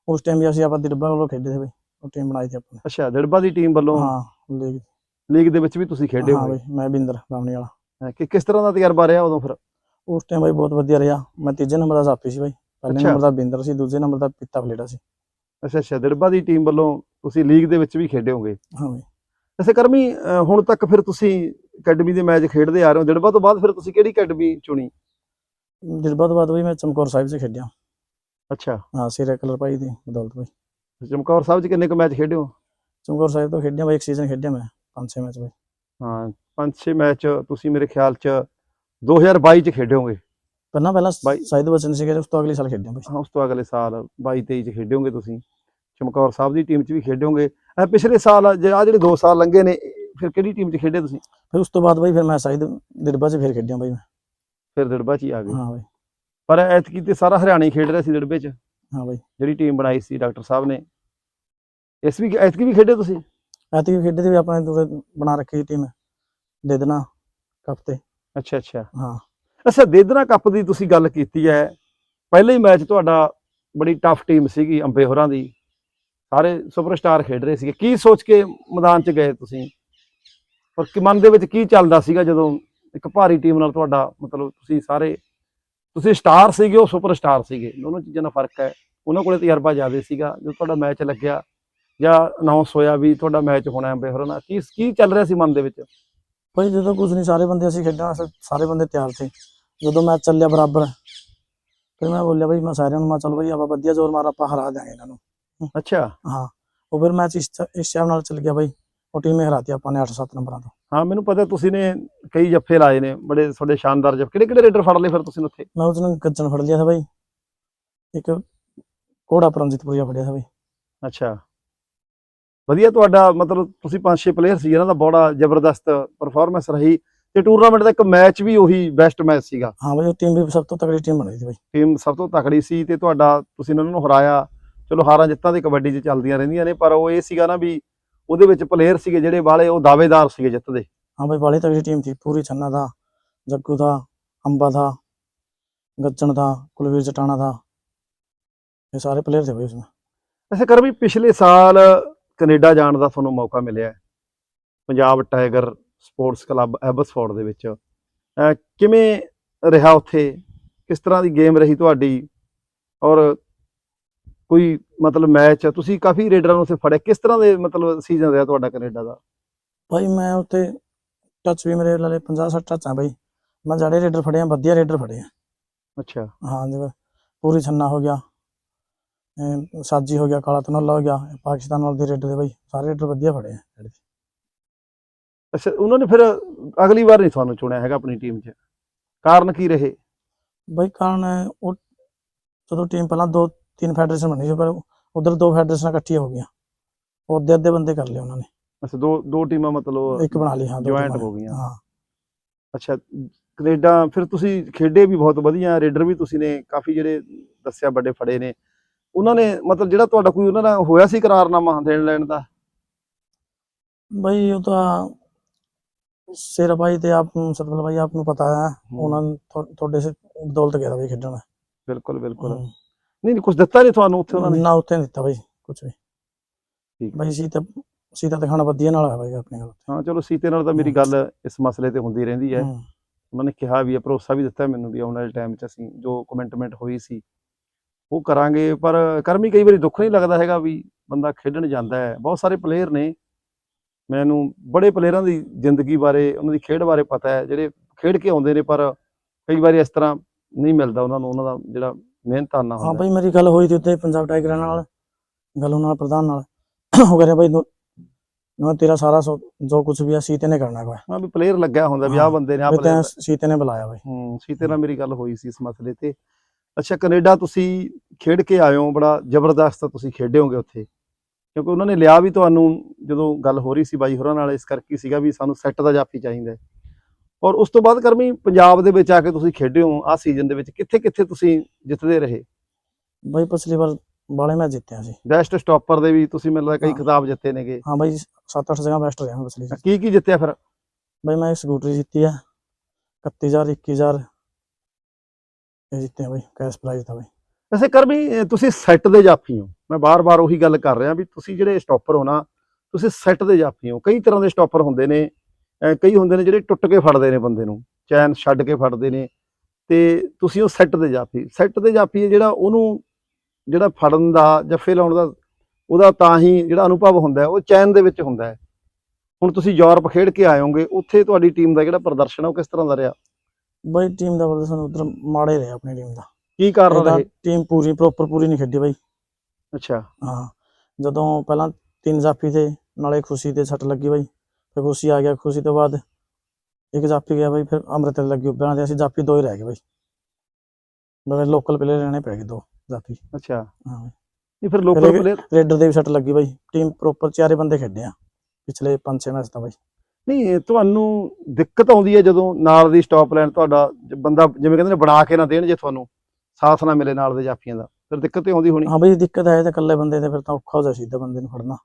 ਉਸ ਟਾਈਮ ਵੀ ਅਸੀਂ ਆਪਾਂ ਦਿਰਬਾ ਵੱਲੋਂ ਖੇਡੇ ਸੀ ਬਈ। ਉਹ ਟੀਮ ਬਣਾਈ ਸੀ ਆਪਾਂ ਅੱਛਾ ਦਿੜਬਾ ਦੀ ਟੀਮ ਵੱਲੋਂ? ਹਾਂ ਲੀਗ ਲੀਗ ਦੇ ਵਿੱਚ ਵੀ ਤੁਸੀਂ ਖੇਡੇ ਹਾਂ ਹੋ ਬਈ ਮੈਂ ਬਿੰਦਰ ਬਾਮਣੀ ਵਾਲਾ। ਕਿ ਕਿਸ ਤਰ੍ਹਾਂ ਦਾ ਤਜਰਬਾ ਰਿਹਾ ਉਦੋਂ ਫਿਰ? ਉਸ ਟਾਈਮ ਬਈ ਬਹੁਤ ਵਧੀਆ ਰਿਹਾ। ਮੈਂ ਤੀਜੇ ਨੰਬਰ ਦਾ ਸਾਪੀ ਸੀ ਬਈ। ਪਹਿਲੇ। ਨੰਬਰ ਦਾ ਬਿੰਦਰ ਸੀ ਦੂਜੇ ਨੰਬਰ ਦਾ ਪਿੱਤਾ ਪਲੇਟਾ ਸੀ। ਅੱਛਾ ਅੱਛਾ ਦਿੜਬਾ ਦੀ ਟੀਮ ਵੱਲੋਂ ਤੁਸੀਂ ਲੀਗ ਦੇ ਵਿੱਚ ਵੀ ਖੇਡੇ ਹੋਗੇ? ਹਾਂ ਬਈ। ਵੈਸੇ ਕਰਮੀ ਹੁਣ ਤੱਕ ਫਿਰ ਤੁਸੀਂ ਅਕੈਡਮੀ ਦੇ ਮੈਚ ਖੇਡਦੇ ਆ ਰਹੇ ਹੋ। ਦਿੜਬਾ ਤੋਂ ਬਾਅਦ ਫਿਰ ਤੁਸੀਂ ਕਿਹੜੀ ਅਕੈਡਮੀ ਚੁਣੀ? ਦਿਰਬਾ ਤੋਂ ਬਾਅਦ ਬਈ ਮੈਂ ਚਮਕੌਰ ਸਾਹਿਬ 'ਚ ਖੇਡਿਆ। ਅੱਛਾ। ਹਾਂ ਸਿਰੇ ਕਲਰ ਪਾਈ ਦੀ ਬਦੌਲਤ ਬਈ। ਚਮਕੌਰ ਸਾਹਿਬ 'ਚ ਕਿੰਨੇ ਕੁ ਮੈਚ ਖੇਡੇ ਹੋ ਚਮਕੌਰ ਸਾਹਿਬ ਤੋਂ ਖੇਡਿਆ ਬਈ ਇੱਕ ਸੀਜ਼ਨ ਖੇਡਿਆ ਮੈਂ ਪੰਜ ਛੇ ਮੈਚ ਬਈ। ਹਾਂ ਪੰਜ ਛੇ ਮੈਚ ਤੁਸੀਂ ਮੇਰੇ ਖਿਆਲ 'ਚ 2022 'ਚ ਖੇਡੇ ਹੋਗੇ ਪਹਿਲਾਂ ਪਹਿਲਾਂ ਸਾਈਦ ਬਚਨ ਸੀਗੇ ਉਸ ਤੋਂ ਅਗਲੇ ਸਾਲ ਖੇਡਿਆ ਬਈ। ਹਾਂ ਉਸ ਤੋਂ ਅਗਲੇ ਸਾਲ 22 23 'ਚ ਖੇਡੇ ਹੋਗੇ ਤੁਸੀਂ। ਚਮਕੌਰ ਸਾਹਿਬ ਦੀ ਟੀਮ 'ਚ ਵੀ ਖੇਡੇ ਹੋਗੇ ਅਹ ਪਿਛਲੇ ਸਾਲ ਜੇ ਆ ਜਿਹੜੇ 2 ਸਾਲ ਲੰਘੇ ਨੇ ਫਿਰ ਕਿਹੜੀ ਟੀਮ 'ਚ ਖੇਡੇ ਤੁਸੀਂ? ਫਿਰ ਉਸ ਤੋਂ ਬਾਅਦ ਬਈ ਫਿਰ ਮੈਂ ਸਾਈਦ ਦਿਰਬਾ 'ਚ ਫਿਰ ਖੇਡਿਆ ਬਈ ਮੈਂ। ਫਿਰ ਦਿੜਬਾ 'ਚ ਹੀ ਆ ਗਏ। ਹਾਂ ਬਈ। ਪਰ ਐਤਕੀ ਤੇ ਸਾਰਾ ਹਰਿਆਣਾ ਹੀ ਖੇਡ ਰਿਹਾ ਸੀ ਦਿੜਬੇ 'ਚ। ਹਾਂ ਬਈ। ਜਿਹੜੀ ਟੀਮ ਬਣਾਈ ਸੀ ਡਾਕਟਰ ਸਾਹਿਬ ਨੇ। ਇਸ ਵੀ ਐਤਕੀ ਵੀ ਖੇਡੇ ਤੁਸੀਂ? ਐਤਕੀ ਖੇਡੇ ਤੇ ਵੀ ਆਪਾਂ ਬਣਾ ਰੱਖੀ ਟੀਮ। ਦੇ ਦੇਣਾ ਕੱਪ ਤੇ। ਅੱਛਾ ਅੱਛਾ। ਹਾਂ। ਅੱਛਾ ਦੇਦਨਾ ਕੱਪ ਦੀ ਤੁਸੀਂ ਗੱਲ ਕੀਤੀ ਹੈ। ਪਹਿਲੇ ਹੀ ਮੈਚ ਤੁਹਾਡਾ ਬੜੀ ਟਫ ਟੀਮ ਸੀਗੀ ਅੰਬੇ ਹੋਰਾਂ ਦੀ। ਸਾਰੇ ਸੁਪਰਸਟਾਰ ਖੇਡ ਰਹੇ ਸੀਗੇ। ਕੀ ਸੋਚ ਕੇ ਮੈਦਾਨ 'ਚ ਗਏ ਤੁਸੀਂ? ਔਰ ਕਿ ਮਨ ਦੇ ਵਿੱਚ ਕੀ ਚੱਲਦਾ ਸੀਗਾ ਜਦੋਂ ਇੱਕ ਭਾਰੀ ਟੀਮ ਨਾਲ ਤੁਹਾਡਾ ਮਤਲਬ ਤੁਸੀਂ ਸਾਰੇ ਤੁਸੀਂ ਸਟਾਰ ਸੀਗੇ, ਉਹ ਸੁਪਰਸਟਾਰ ਸੀਗੇ। ਦੋਨੋਂ ਚੀਜ਼ਾਂ ਦਾ ਫ਼ਰਕ ਹੈ। ਉਹਨਾਂ ਕੋਲੇ ਤਜਰਬਾ ਜ਼ਿਆਦਾ ਸੀਗਾ, ਜਦੋਂ ਤੁਹਾਡਾ ਮੈਚ ਲੱਗਿਆ ਜਾਂ ਅਨਾਉਂਸ ਹੋਇਆ ਵੀ ਤੁਹਾਡਾ ਮੈਚ ਹੋਣਾ ਅੰਬੇ ਹੋਰਾਂ ਕੀ ਕੀ ਚੱਲ ਰਿਹਾ ਸੀ ਮਨ ਦੇ ਵਿੱਚ? ਬਈ ਜਦੋਂ ਕੁਝ ਨਹੀਂ, ਸਾਰੇ ਬੰਦੇ ਅਸੀਂ ਖੇਡਾਂ ਸਾਰੇ ਬੰਦੇ ਤਿਆਰ ਸੀ। ਜਦੋਂ ਮੈਚ ਚੱਲਿਆ ਬਰਾਬਰ, ਫਿਰ ਮੈਂ ਬੋਲਿਆ ਬਈ ਮੈਂ ਸਾਰਿਆਂ ਨੂੰ, ਮੈਂ ਚਲੋ ਬਈ ਆਪਾਂ ਵਧੀਆ ਜ਼ੋਰ ਮਾਰ, ਆਪਾਂ ਹਰਾ ਦਿਆਂਗੇ ਇਹਨਾਂ ਨੂੰ। ਅੱਛਾ। ਹਾਂ। ਉਹ ਫਿਰ ਮੈਚ ਇਸ ਇਸ ਹਿਸਾਬ ਨਾਲ ਚੱਲ ਗਿਆ ਬਈ। ਉਹ ਟੀਮ ਨੇ ਹਰਾਤੀ ਆਪਾਂ ਨੇ 8-7 ਨੰਬਰਾਂ ਤੋਂ। ਹਾਂ ਮੈਨੂੰ ਪਤਾ ਤੁਸੀਂ ਨੇ ਕਈ ਜੱਫੇ ਲਾਏ ਨੇ ਬੜੇ ਤੁਹਾਡੇ ਸ਼ਾਨਦਾਰ ਜੱਫੇ। ਕਿਹੜੇ ਕਿਹੜੇ ਰੇਡਰ ਫੜ ਲਏ ਫਿਰ ਤੁਸੀਂ ਉੱਥੇ? ਮੈਂ ਉਸ ਨੂੰ ਗੱਜਣ ਫੜ ਲਿਆ ਸੀ ਬਈ। ਇੱਕ ਕੋੜਾ ਪਰਮਜੀਤਪੁਰੀਆ ਫੜਿਆ ਸੀ ਬਈ। ਅੱਛਾ। ਵਧੀਆ ਤੁਹਾਡਾ ਮਤਲਬ ਤੁਸੀਂ ਪੰਜ ਛੇ ਪਲੇਅਰ ਸੀ ਜਿਹਨਾਂ ਦਾ ਬੜਾ ਜ਼ਬਰਦਸਤ ਪਰਫਾਰਮੈਂਸ ਰਹੀ ਤੇ ਟੂਰਨਾਮੈਂਟ ਦਾ ਇੱਕ ਮੈਚ ਵੀ ਉਹੀ ਬੈਸਟ ਮੈਚ ਸੀਗਾ। ਹਾਂ ਬਈ ਉਹ ਟੀਮ ਵੀ ਸਭ ਤੋਂ ਤਕੜੀ ਟੀਮ ਬਣੀ ਸੀ ਬਈ। ਟੀਮ ਸਭ ਤੋਂ ਤਕੜੀ ਸੀ ਤੇ ਤੁਹਾਡਾ ਤੁਸੀਂ ਉਹਨਾਂ ਨੂੰ ਹਰਾਇਆ। ਚਲੋ ਹਾਰਾਂ ਜਿੱਤਾਂ ਤੇ ਕਬੱਡੀ 'ਚ ਚੱਲਦੀਆਂ ਰਹਿੰਦੀਆਂ ਨੇ ਪਰ ਉਹ ਇਹ ਸੀਗਾ ਨਾ ਵੀ ਉਹਦੇ ਵਿੱਚ ਪਲੇਅਰ ਸੀਗੇ ਜਿਹੜੇ ਵਾਲੇ ਉਹ ਦਾਅਵੇਦਾਰ ਸੀਗੇ ਜਿੱਤ ਦੇ ਹਾਂ ਬਈ ਵਾਲੇ ਤਗੜੀ ਟੀਮ ਸੀ ਪੂਰੀ ਛੰਨਾ ਦਾ ਜੱਗੂ ਦਾ ਅੰਬਾ ਦਾ ਗੱਜਣ ਦਾ ਕੁਲਵੀਰ ਜਟਾਣਾ ਦਾ ਇਹ ਸਾਰੇ ਪਲੇਅਰ ਸੀ ਬਈ ਉਸਨੇ ਐਸੇ ਕਰ ਵੀ ਪਿਛਲੇ ਸਾਲ ਕੈਨੇਡਾ ਜਾਣ ਦਾ ਤੁਹਾਨੂੰ ਮੌਕਾ ਮਿਲਿਆ Punjab tiger sports club Abbotsford ਦੇ ਵਿੱਚ। ਕਿਵੇਂ ਰਿਹਾ ਉੱਥੇ? ਕਿਸ ਤਰ੍ਹਾਂ ਦੀ ਗੇਮ ਰਹੀ ਤੁਹਾਡੀ? ਔਰ ਕੋਈ ਮਤਲਬ ਮੈਚ ਤੁਸੀਂ ਕਾਫੀ ਰੇਡਰਾਂ ਨੂੰ ਫੜਿਆ। ਕਿਸ ਤਰ੍ਹਾਂ ਦੇ ਮਤਲਬ ਸੀਜ਼ਨ ਰਿਹਾ ਤੁਹਾਡਾ ਕੈਨੇਡਾ ਦਾ? ਭਾਈ ਮੈਂ ਉੱਥੇ ਟੱਚ ਵੀ ਮੇਰੇ ਨਾਲੇ 50 60 ਟੱਚਾਂ ਭਾਈ ਮੈਂ ਜਾੜੇ ਰੇਡਰ ਫੜੇ ਆ ਵਧੀਆ ਰੇਡਰ ਫੜੇ ਅੱਛਾ। ਹਾਂ ਜੀ ਪੂਰੀ ਛੰਨਾ ਹੋ ਗਿਆ ਸਾਜੀ ਹੋ ਗਿਆ ਕਾਲਾ ਤਨੋਲਾ ਹੋ ਗਿਆ ਪਾਕਿਸਤਾਨ ਨਾਲ ਦੇ ਰੇਡਰ ਦੇ ਭਾਈ ਸਾਰੇ ਰੇਡਰ ਵਧੀਆ ਫੜੇ ਅੱਛਾ ਉਹਨਾਂ ਨੇ ਫਿਰ ਅਗਲੀ ਵਾਰ ਨਹੀਂ ਤੁਹਾਨੂੰ ਚੁਣਿਆ ਹੈਗਾ ਆਪਣੀ ਟੀਮ 'ਚ? ਕਾਰਨ ਕੀ ਰਹੇ? ਭਾਈ ਕਾਰਨ ਉਹ ਜਦੋਂ ਟੀਮ ਪਹਿਲਾਂ ਦੋ ਤਿੰਨ ਫੈਡਰੇਸ਼ਨ ਬਣੀ ਸੀ ਪਰ ਉਧਰ ਦੋ ਫੈਡਰੇਸ਼ਨਾਂ ਇਕੱਠੀਆਂ ਹੋ ਗਈਆਂ। ਉਹ ਅੱਧੇ ਅੱਧੇ ਬੰਦੇ ਕਰ ਲਏ ਉਹਨਾਂ ਨੇ। ਅੱਛਾ ਦੋ ਦੋ ਟੀਮਾਂ ਮਤਲਬ ਇੱਕ ਬਣਾ ਲਈ ਹਾਂ ਜੁਆਇੰਟ ਹੋ ਗਈਆਂ। ਹਾਂ। ਅੱਛਾ ਕੈਨੇਡਾ ਫਿਰ ਤੁਸੀਂ ਖੇਡੇ ਵੀ ਬਹੁਤ ਵਧੀਆ ਰੇਡਰ ਵੀ ਤੁਸੀਂ ਨੇ ਕਾਫੀ ਜਿਹੜੇ ਦੱਸਿਆ ਵੱਡੇ ਫੜੇ ਨੇ। ਉਹਨਾਂ ਨੇ ਮਤਲਬ ਜਿਹੜਾ ਤੁਹਾਡਾ ਕੋਈ ਉਹਨਾਂ ਨਾਲ ਹੋਇਆ ਸੀ ਕਰਾਰਨਾਮਾ ਦੇਣ ਲੈਣ ਦਾ? ਬਈ ਉਹ ਤਾਂ ਸਿਰ ਭਾਈ ਤੇ ਆਪ ਨੂੰ ਸਤਪਾਲ ਭਾਈ ਆਪ ਨੂੰ ਪਤਾ ਹੈ। ਉਹਨਾਂ ਤੁਹਾਡੇ ਸੇ ਬਦੌਲਤ ਗਿਆ ਬਈ ਖੇਡਣ। ਬਿਲਕੁਲ ਬਿਲਕੁਲ। ਨਹੀਂ ਕੁਝ ਦਿੱਤਾ ਨਹੀਂ ਤੁਹਾਨੂੰ ਉੱਥੇ ਉਹਨਾਂ ਨੇ ਨਾ ਉੱਥੇ ਨਹੀਂ ਦਿੱਤਾ ਬਈ ਕੁਝ ਵੀ ਠੀਕ। ਬਈ ਸੀ ਤਾਂ ਸੀ ਤਾਂ ਖਾਣਾ ਵਧੀਆ ਨਾਲ ਹੋਇਆ ਬਈ ਆਪਣੇ ਨਾਲ ਹਾਂ ਚਲੋ ਸੀਤੇ ਨਾਲ ਤਾਂ ਮੇਰੀ। ਗੱਲ ਇਸ ਮਸਲੇ ਤੇ ਹੁੰਦੀ ਰਹਿੰਦੀ ਹੈ। ਉਹਨਾਂ ਨੇ ਕਿਹਾ ਵੀ ਹੈ ਭਰੋਸਾ ਵੀ ਦਿੱਤਾ ਮੈਨੂੰ ਵੀ ਆਉਣ ਵਾਲੇ ਟਾਈਮ 'ਚ ਅਸੀਂ ਜੋ ਕਮਿਟਮੈਂਟ ਹੋਈ ਸੀ ਉਹ ਕਰਾਂਗੇ ਪਰ ਕਰਮੀ ਕਈ ਵਾਰੀ ਦੁੱਖ ਨਹੀਂ ਲੱਗਦਾ ਹੈਗਾ ਵੀ ਬੰਦਾ ਖੇਡਣ ਜਾਂਦਾ ਹੈ ਬਹੁਤ ਸਾਰੇ ਪਲੇਅਰ ਨੇ ਮੈਨੂੰ ਬੜੇ ਪਲੇਅਰਾਂ ਦੀ ਜ਼ਿੰਦਗੀ ਬਾਰੇ ਉਹਨਾਂ ਦੀ ਖੇਡ ਬਾਰੇ ਪਤਾ ਹੈ ਜਿਹੜੇ ਖੇਡ ਕੇ ਆਉਂਦੇ ਨੇ ਪਰ ਕਈ ਵਾਰੀ ਇਸ ਤਰ੍ਹਾਂ ਨਹੀਂ ਮਿਲਦਾ ਉਹਨਾਂ ਨੂੰ ਉਹਨਾਂ ਦਾ ਜਿਹੜਾ ਮਿਹਨਤਾਨਾ ਹਾਂ ਹੁੰਦਾ। ਬਈ ਮੇਰੀ ਗੱਲ ਹੋਈ ਸੀ ਉੱਤੇ ਪੰਜਾਬ ਟਾਈਗਰਾਂ ਨਾਲ ਗੱਲ ਉਹਨਾਂ ਨਾਲ ਪ੍ਰਧਾਨ ਨਾਲ। ਉਹ ਕਹਿੰਦੇ ਬਈ ਨਾ ਤੇਰਾ ਸਾਰਾ ਜੋ ਕੁਝ ਵੀ ਆ ਸੀਤੇ ਨੇ ਕਰਨਾ ਹੈ ਹਾਂ ਵੀ ਪਲੇਅਰ ਲੱਗਿਆ ਹੁੰਦਾ ਵੀ ਆਹ ਹਾਂ, ਬੰਦੇ ਨੇ ਤੈਂ ਪਲੇਅਰ ਸੀਤੇ ਨੇ ਬੁਲਾਇਆ ਬਈ। ਹੂੰ ਸੀਤੇ ਨਾਲ ਮੇਰੀ ਗੱਲ ਹੋਈ ਸੀ ਇਸ ਮਸਲੇ ਤੇ। ਅੱਛਾ ਕੈਨੇਡਾ ਤੁਸੀਂ ਖੇਡ ਕੇ ਆਏ ਹੋ ਬੜਾ ਜ਼ਬਰਦਸਤ ਤੁਸੀਂ ਖੇਡੇ ਹੋਗੇ ਉੱਥੇ। ਕਿਉਂਕਿ ਉਹਨਾਂ ਨੇ ਲਿਆ ਵੀ ਤੁਹਾਨੂੰ ਜਦੋਂ ਗੱਲ ਹੋ ਰਹੀ ਸੀ ਬਾਈ ਹੋਰਾਂ ਨਾਲ ਇਸ ਕਰਕੇ ਹੀ ਸੀਗਾ ਵੀ ਸਾਨੂੰ ਸੈੱਟ ਦਾ ਜਾਫੀ ਚਾਹੀਦਾ ਹੈ। ਔਰ ਉਸ ਤੋਂ ਬਾਅਦ ਕਰਮੀ ਪੰਜਾਬ ਦੇ ਵਿੱਚ ਆ ਕੇ ਤੁਸੀਂ ਖੇਡੇ ਹੋ ਆ ਸੀਜ਼ਨ ਦੇ ਵਿੱਚ ਕਿੱਥੇ ਕਿੱਥੇ ਤੁਸੀਂ ਜਿੱਤਦੇ ਰਹੇ? ਬਾਈ ਪਿਛਲੀ ਵਾਰ ਬਾਲੇ ਮੈਚ ਜਿੱਤਿਆ ਸੀ। ਬੈਸਟ ਸਟਾਪਰ ਦੇ ਵੀ ਤੁਸੀਂ ਮੈਨੂੰ ਲੱਗਦਾ ਕਈ। ਖਿਤਾਬ ਜਿੱਤੇ ਨੇਗੇ। ਹਾਂ ਬਾਈ 7-8 ਜਗ੍ਹਾ ਬੈਸਟ ਰਿਹਾ ਮੈਂ ਪਿਛਲੀ। ਕੀ ਕੀ ਜਿੱਤਿਆ ਫਿਰ? ਬਾਈ ਮੈਂ ਸਕੂਟਰੀ ਜਿੱਤੀ ਆ 31000 21000 ਇਹ ਜਿੱਤੇ ਆ ਬਾਈ ਕੈਸ਼ ਪ੍ਰਾਈਜ਼ ਦਾ ਬਾਈ। ਵੈਸੇ ਕਰਮੀ ਤੁਸੀਂ ਸੈੱਟ ਦੇ ਜਾਫੀ ਹੋ। ਮੈਂ ਬਾਰ-ਬਾਰ ਉਹੀ ਗੱਲ ਕਰ ਰਿਹਾ ਵੀ ਤੁਸੀਂ ਜਿਹੜੇ ਸਟਾਪਰ ਹੋ ਨਾ ਤੁਸੀਂ ਸੈੱਟ ਦੇ ਜਾਫੀ ਹੋ। ਕਈ ਤਰ੍ਹਾਂ ਦੇ ਸਟਾਪਰ ਹੁੰਦੇ ਨੇ ਕਈ ਹੁੰਦੇ ਨੇ ਜਿਹੜੇ ਟੁੱਟ ਕੇ ਫੜਦੇ ਨੇ ਬੰਦੇ ਨੂੰ ਚੈਨ ਛੱਡ ਕੇ ਫੜਦੇ ਨੇ ਤੇ ਤੁਸੀਂ ਉਹ ਸੈੱਟ ਦੇ ਜਾਫੀ ਸੈੱਟ ਦੇ ਜਾਫੀ ਹੈ ਜਿਹੜਾ ਉਹਨੂੰ ਜਿਹੜਾ ਫੜਨ ਦਾ ਜੱਫੇ ਲਾਉਣ ਦਾ ਉਹਦਾ ਤਾਂ ਹੀ ਜਿਹੜਾ ਅਨੁਭਵ ਹੁੰਦਾ ਉਹ ਚੈਨ ਦੇ ਵਿੱਚ ਹੁੰਦਾ ਹੈ। ਹੁਣ ਤੁਸੀਂ ਯੂਰਪ ਖੇਡ ਕੇ ਆਏ ਹੋਗੇ ਉੱਥੇ ਤੁਹਾਡੀ ਟੀਮ ਦਾ ਜਿਹੜਾ ਪ੍ਰਦਰਸ਼ਨ ਹੈ ਉਹ ਕਿਸ ਤਰ੍ਹਾਂ ਦਾ ਰਿਹਾ? ਬਾਈ ਟੀਮ ਦਾ ਪ੍ਰਦਰਸ਼ਨ ਉਧਰ ਮਾੜੇ ਰਿਹਾ ਆਪਣੀ ਟੀਮ ਦਾ। ਕੀ ਕਾਰਨ ਰਹੇ? ਟੀਮ ਪੂਰੀ ਪ੍ਰੋਪਰ ਪੂਰੀ ਨਹੀਂ ਖੇਡੀ ਬਾਈ। ਅੱਛਾ। ਹਾਂ। ਜਦੋਂ ਪਹਿਲਾਂ ਤਿੰਨ ਜਾਫੀ ਤੇ ਨਾਲੇ ਖੁਸ਼ੀ ਤੇ ਸੱਟ ਲੱਗੀ ਬਾਈ। ਫਿਰ ਖੁਸ਼ੀ ਆ ਗਿਆ ਖੁਸ਼ੀ ਤੋਂ ਬਾਅਦ ਇੱਕ ਜਾਫੀ ਗਿਆ ਬਾਈ ਫਿਰ ਅੰਮ੍ਰਿਤ ਲੱਗੀ ਉੱਪਰਾਂ ਤੇ ਅਸੀਂ ਜਾਫੀ ਦੋ ਹੀ ਰਹਿ ਗਏ ਬਾਈ। ਮੇਰੇ ਲੋਕਲ ਪਲੇਅਰ ਰਹਿਣੇ ਪੈ ਗਏ ਦੋ ਜਾਫੀ ਅੱਛਾ। ਹਾਂ। ਨਹੀਂ ਫਿਰ ਲੋਕਲ ਇਹ- ਪਲੇਅਰ ਰੇਡਰ ਦੇ ਵੀ ਸੱਟ ਲੱਗੀ ਬਾਈ। ਟੀਮ ਪ੍ਰੋਪਰ ਚਾਰੇ ਬੰਦੇ ਖੇਡੇ ਆ ਪਿਛਲੇ 5-6 ਮੈਚ ਤਾਂ ਬਾਈ। ਨਹੀਂ ਇਹ ਤੁਹਾਨੂੰ ਦਿੱਕਤ ਆਉਂਦੀ ਹੈ ਜਦੋਂ ਨਾਲ ਦੀ ਸਟਾਪ ਲਾਈਨ ਤੁਹਾਡਾ ਬੰਦਾ ਜਿਵੇਂ ਕਹਿੰਦੇ ਨੇ ਬਣਾ ਕੇ ਨਾ ਦੇਣ ਜੇ ਤੁਹਾਨੂੰ ਸਾਥ ਨਾ ਮਿਲੇ ਨਾਲ ਦੇ ਜਾਫੀਆਂ ਦਾ। ਫਿਰ ਦਿੱਕਤ ਤੇ ਆਉਂਦੀ ਹੋਣੀ। ਹਾਂ ਬਾਈ ਦਿੱਕਤ ਹੈ ਤਾਂ ਇਕੱਲੇ ਬੰਦੇ ਤੇ ਫਿਰ ਤਾਂ ਔਖਾ ਹੋ ਜਾ ਸਿੱਧਾ ਬੰਦੇ ਨੂੰ ਫੜਨਾ।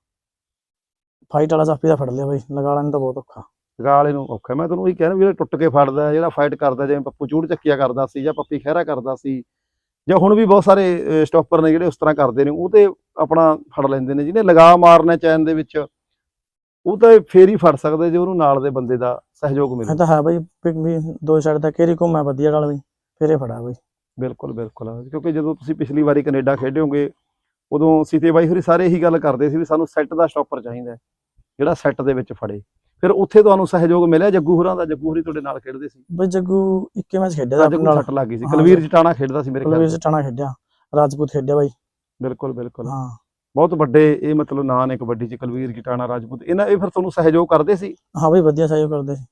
ਫਾਈਟ ਵਾਲਾ ਜਾਫੀ ਦਾ ਫੜ ਲਿਆ ਬਾਈ ਲਗਾ ਲੈਣ ਤਾਂ ਬਹੁਤ ਔਖਾ। ਗਾਲੇ ਨੂੰ ਔਖਾ। ਮੈਂ ਤੁਹਾਨੂੰ ਉਹੀ ਕਹਿ ਰਿਹਾ ਵੀ ਜਿਹੜਾ ਟੁੱਟ ਕੇ ਫੜਦਾ ਜਿਹੜਾ ਫਾਈਟ ਕਰਦਾ ਜਿਵੇਂ ਪੱਪੂ ਚੂੜ ਚੱਕੀਆ ਕਰਦਾ ਸੀ ਜਾਂ ਪੱਪੀ ਖਹਿਰਾ ਕਰਦਾ ਸੀ ਜਾਂ ਹੁਣ ਵੀ ਬਹੁਤ ਸਾਰੇ ਸਟਾਪਰ ਨੇ ਜਿਹੜੇ ਉਸ ਤਰ੍ਹਾਂ ਕਰਦੇ ਨੇ ਉਹ ਤੇ ਆਪਣਾ ਫੜ ਲੈਂਦੇ ਨੇ ਜਿਹਨੇ ਲਗਾ ਮਾਰਨਾ ਚੈਨ ਦੇ ਵਿੱਚ ਉਹ ਤਾਂ ਫੇਰ ਹੀ ਫੜ ਸਕਦਾ ਜੇ ਉਹਨੂੰ ਨਾਲ ਦੇ ਬੰਦੇ ਦਾ ਸਹਿਯੋਗ ਮਿਲੇ। ਇਹ ਤਾਂ ਹੈ ਬਾਈ ਵੀ ਦੋ ਸਾਈਡ ਦਾ ਕੇਰੀ ਘੁੰਮਾ ਵਧੀਆ ਨਾਲ ਵੀ ਫੇਰੇ ਫੜਾ ਬਾਈ। ਬਿਲਕੁਲ ਬਿਲਕੁਲ। ਕਿਉਂਕਿ ਜਦੋਂ ਤੁਸੀਂ ਪਿਛਲੀ ਵਾਰੀ ਕੈਨੇਡਾ ਖੇਡੇ ਹੋਗੇ ਉਦੋਂ ਸੀਤੇ ਬਾਈ ਹੋਰੀ ਸਾਰੇ ਇਹੀ ਗੱਲ ਕਰਦੇ ਸੀ ਵੀ ਸਾਨੂੰ ਸੈੱਟ ਦਾ ਸਟਾਪਰ ਚਾਹੀਦਾ ਜਿਹੜਾ ਸੈੱਟ ਦੇ ਵਿੱਚ ਫੜੇ। ਫਿਰ ਉੱਥੇ ਤੁਹਾਨੂੰ ਸਹਿਯੋਗ ਮਿਲਿਆ ਜੱਗੂ ਹੋਰਾਂ ਦਾ? ਜੱਗੂ ਹੋਰੀ ਤੁਹਾਡੇ ਨਾਲ ਖੇਡਦੇ ਸੀ? ਬਾਈ ਜੱਗੂ ਇੱਕੇ ਮੈਚ ਖੇਡਿਆ ਜੱਗੂ ਆਪਣੇ ਨਾਲ। ਸੱਟ ਲੱਗ ਸੀ। ਕਲਵੀਰ ਜਟਾਣਾ ਖੇਡਦਾ ਸੀ ਮੇਰੇ ਖਿਆਲ ਕੁਲਵੀਰ। ਜਟਾਣਾ ਖੇਡਿਆ ਰਾਜਪੂਤ ਖੇਡਿਆ ਬਾਈ। ਬਿਲਕੁਲ ਬਿਲਕੁਲ। ਹਾਂ। ਬਹੁਤ ਵੱਡੇ ਇਹ ਮਤਲਬ ਨਾਂ ਨੇ ਕਬੱਡੀ ਚ ਕਲਵੀਰ ਜਟਾਣਾ ਰਾਜਪੂਤ। ਇਹਨਾਂ ਇਹ ਫਿਰ ਤੁਹਾਨੂੰ ਸਹਿਯੋਗ ਕਰਦੇ ਸੀ? ਹਾਂ ਬਾਈ ਵਧੀਆ ਸਹਿਯੋਗ ਕਰਦੇ ਸੀ।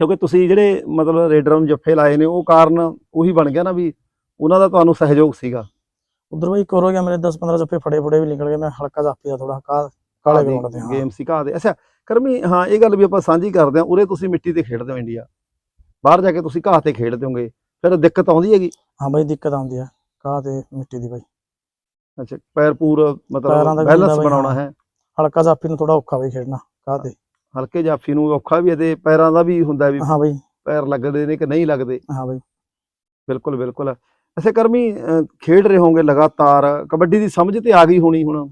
ਕਿਉਂਕਿ ਤੁਸੀਂ ਜਿਹੜੇ ਮਤਲਬ ਰੇਡਰਾਂ ਨੂੰ ਜੱਫੇ ਲਾਏ ਨੇ ਉਹ ਕਾਰਨ ਉਹੀ ਬਣ ਗਿਆ ਨਾ ਵੀ ਉਹਨਾਂ ਦਾ ਤੁਹਾਨੂੰ ਸਹਿਯੋਗ ਸੀਗਾ। ਉਧਰ ਬਾਈ ਕੋਰ ਗਿਆ ਮੇਰੇ 10-15 ਜੱਫੇ ਫੜੇ ਫੜੇ ਵੀ ਨਿਕਲ ਗਏ ਮੈਂ ਹਲਕਾ ਜਾਫੀ ਦਾ ਥੋੜਾ ਕਾਲੇ ਗਰਾਊਂਡ ਤੇ ਹਾਂ। ਗੇਮ ਸੀ ਘਾਹ ਦੇ। ਅੱਛਾ ਕਰਮੀ ਹਾਂ ਇਹ ਗੱਲ ਵੀ ਆਪਾਂ ਸਾਂਝੀ ਕਰਦੇ ਹਾਂ ਉਰੇ ਤੁਸੀਂ ਮਿੱਟੀ ਤੇ ਖੇਡਦੇ ਹੋ ਇੰਡੀਆ। ਬਾਹਰ ਜਾ ਕੇ ਤੁਸੀਂ ਘਾਹ ਤੇ ਖੇਡਦੇ ਹੋਗੇ ਫਿਰ ਦਿੱਕਤ ਆਉਂਦੀ ਹੈਗੀ? ਹਾਂ ਬਾਈ ਦਿੱਕਤ ਆਉਂਦੀ ਆ ਕਾਹ ਤੇ ਮਿੱਟੀ ਦੀ ਬਾਈ। ਅੱਛਾ ਪੈਰ ਪੂਰ ਮਤਲਬ ਵੀ ਬੈਲੈਂਸ ਬਣਾਉਣਾ ਹਾਂ। ਹਲਕਾ ਜਾਫੀ ਨੂੰ ਥੋੜਾ ਔਖਾ ਬਾਈ ਖੇਡਣਾ ਕਾਹ ਤੇ। ਹਲਕੇ ਜਾਫੀ ਨੂੰ ਔਖਾ ਵੀ ਹੈ ਤੇ ਪੈਰਾਂ ਦਾ ਵੀ ਹੁੰਦਾ ਵੀ ਹਾਂ ਬਾਈ। ਪੈਰ ਲੱਗਦੇ ਨੇ ਕਿ ਨਹੀਂ ਲੱਗਦੇ? ਹਾਂ ਬਾਈ। ਬਿਲਕੁਲ ਬਿਲਕੁਲ। ਅੱਛਾ ਕਰਮੀ ਖੇਡ ਰਹੇ ਹੋਗੇ ਲਗਾਤਾਰ ਕਬੱਡੀ ਦੀ ਸਮਝ ਤੇ ਆ ਗਈ ਹੋਣੀ ਹੁਣ?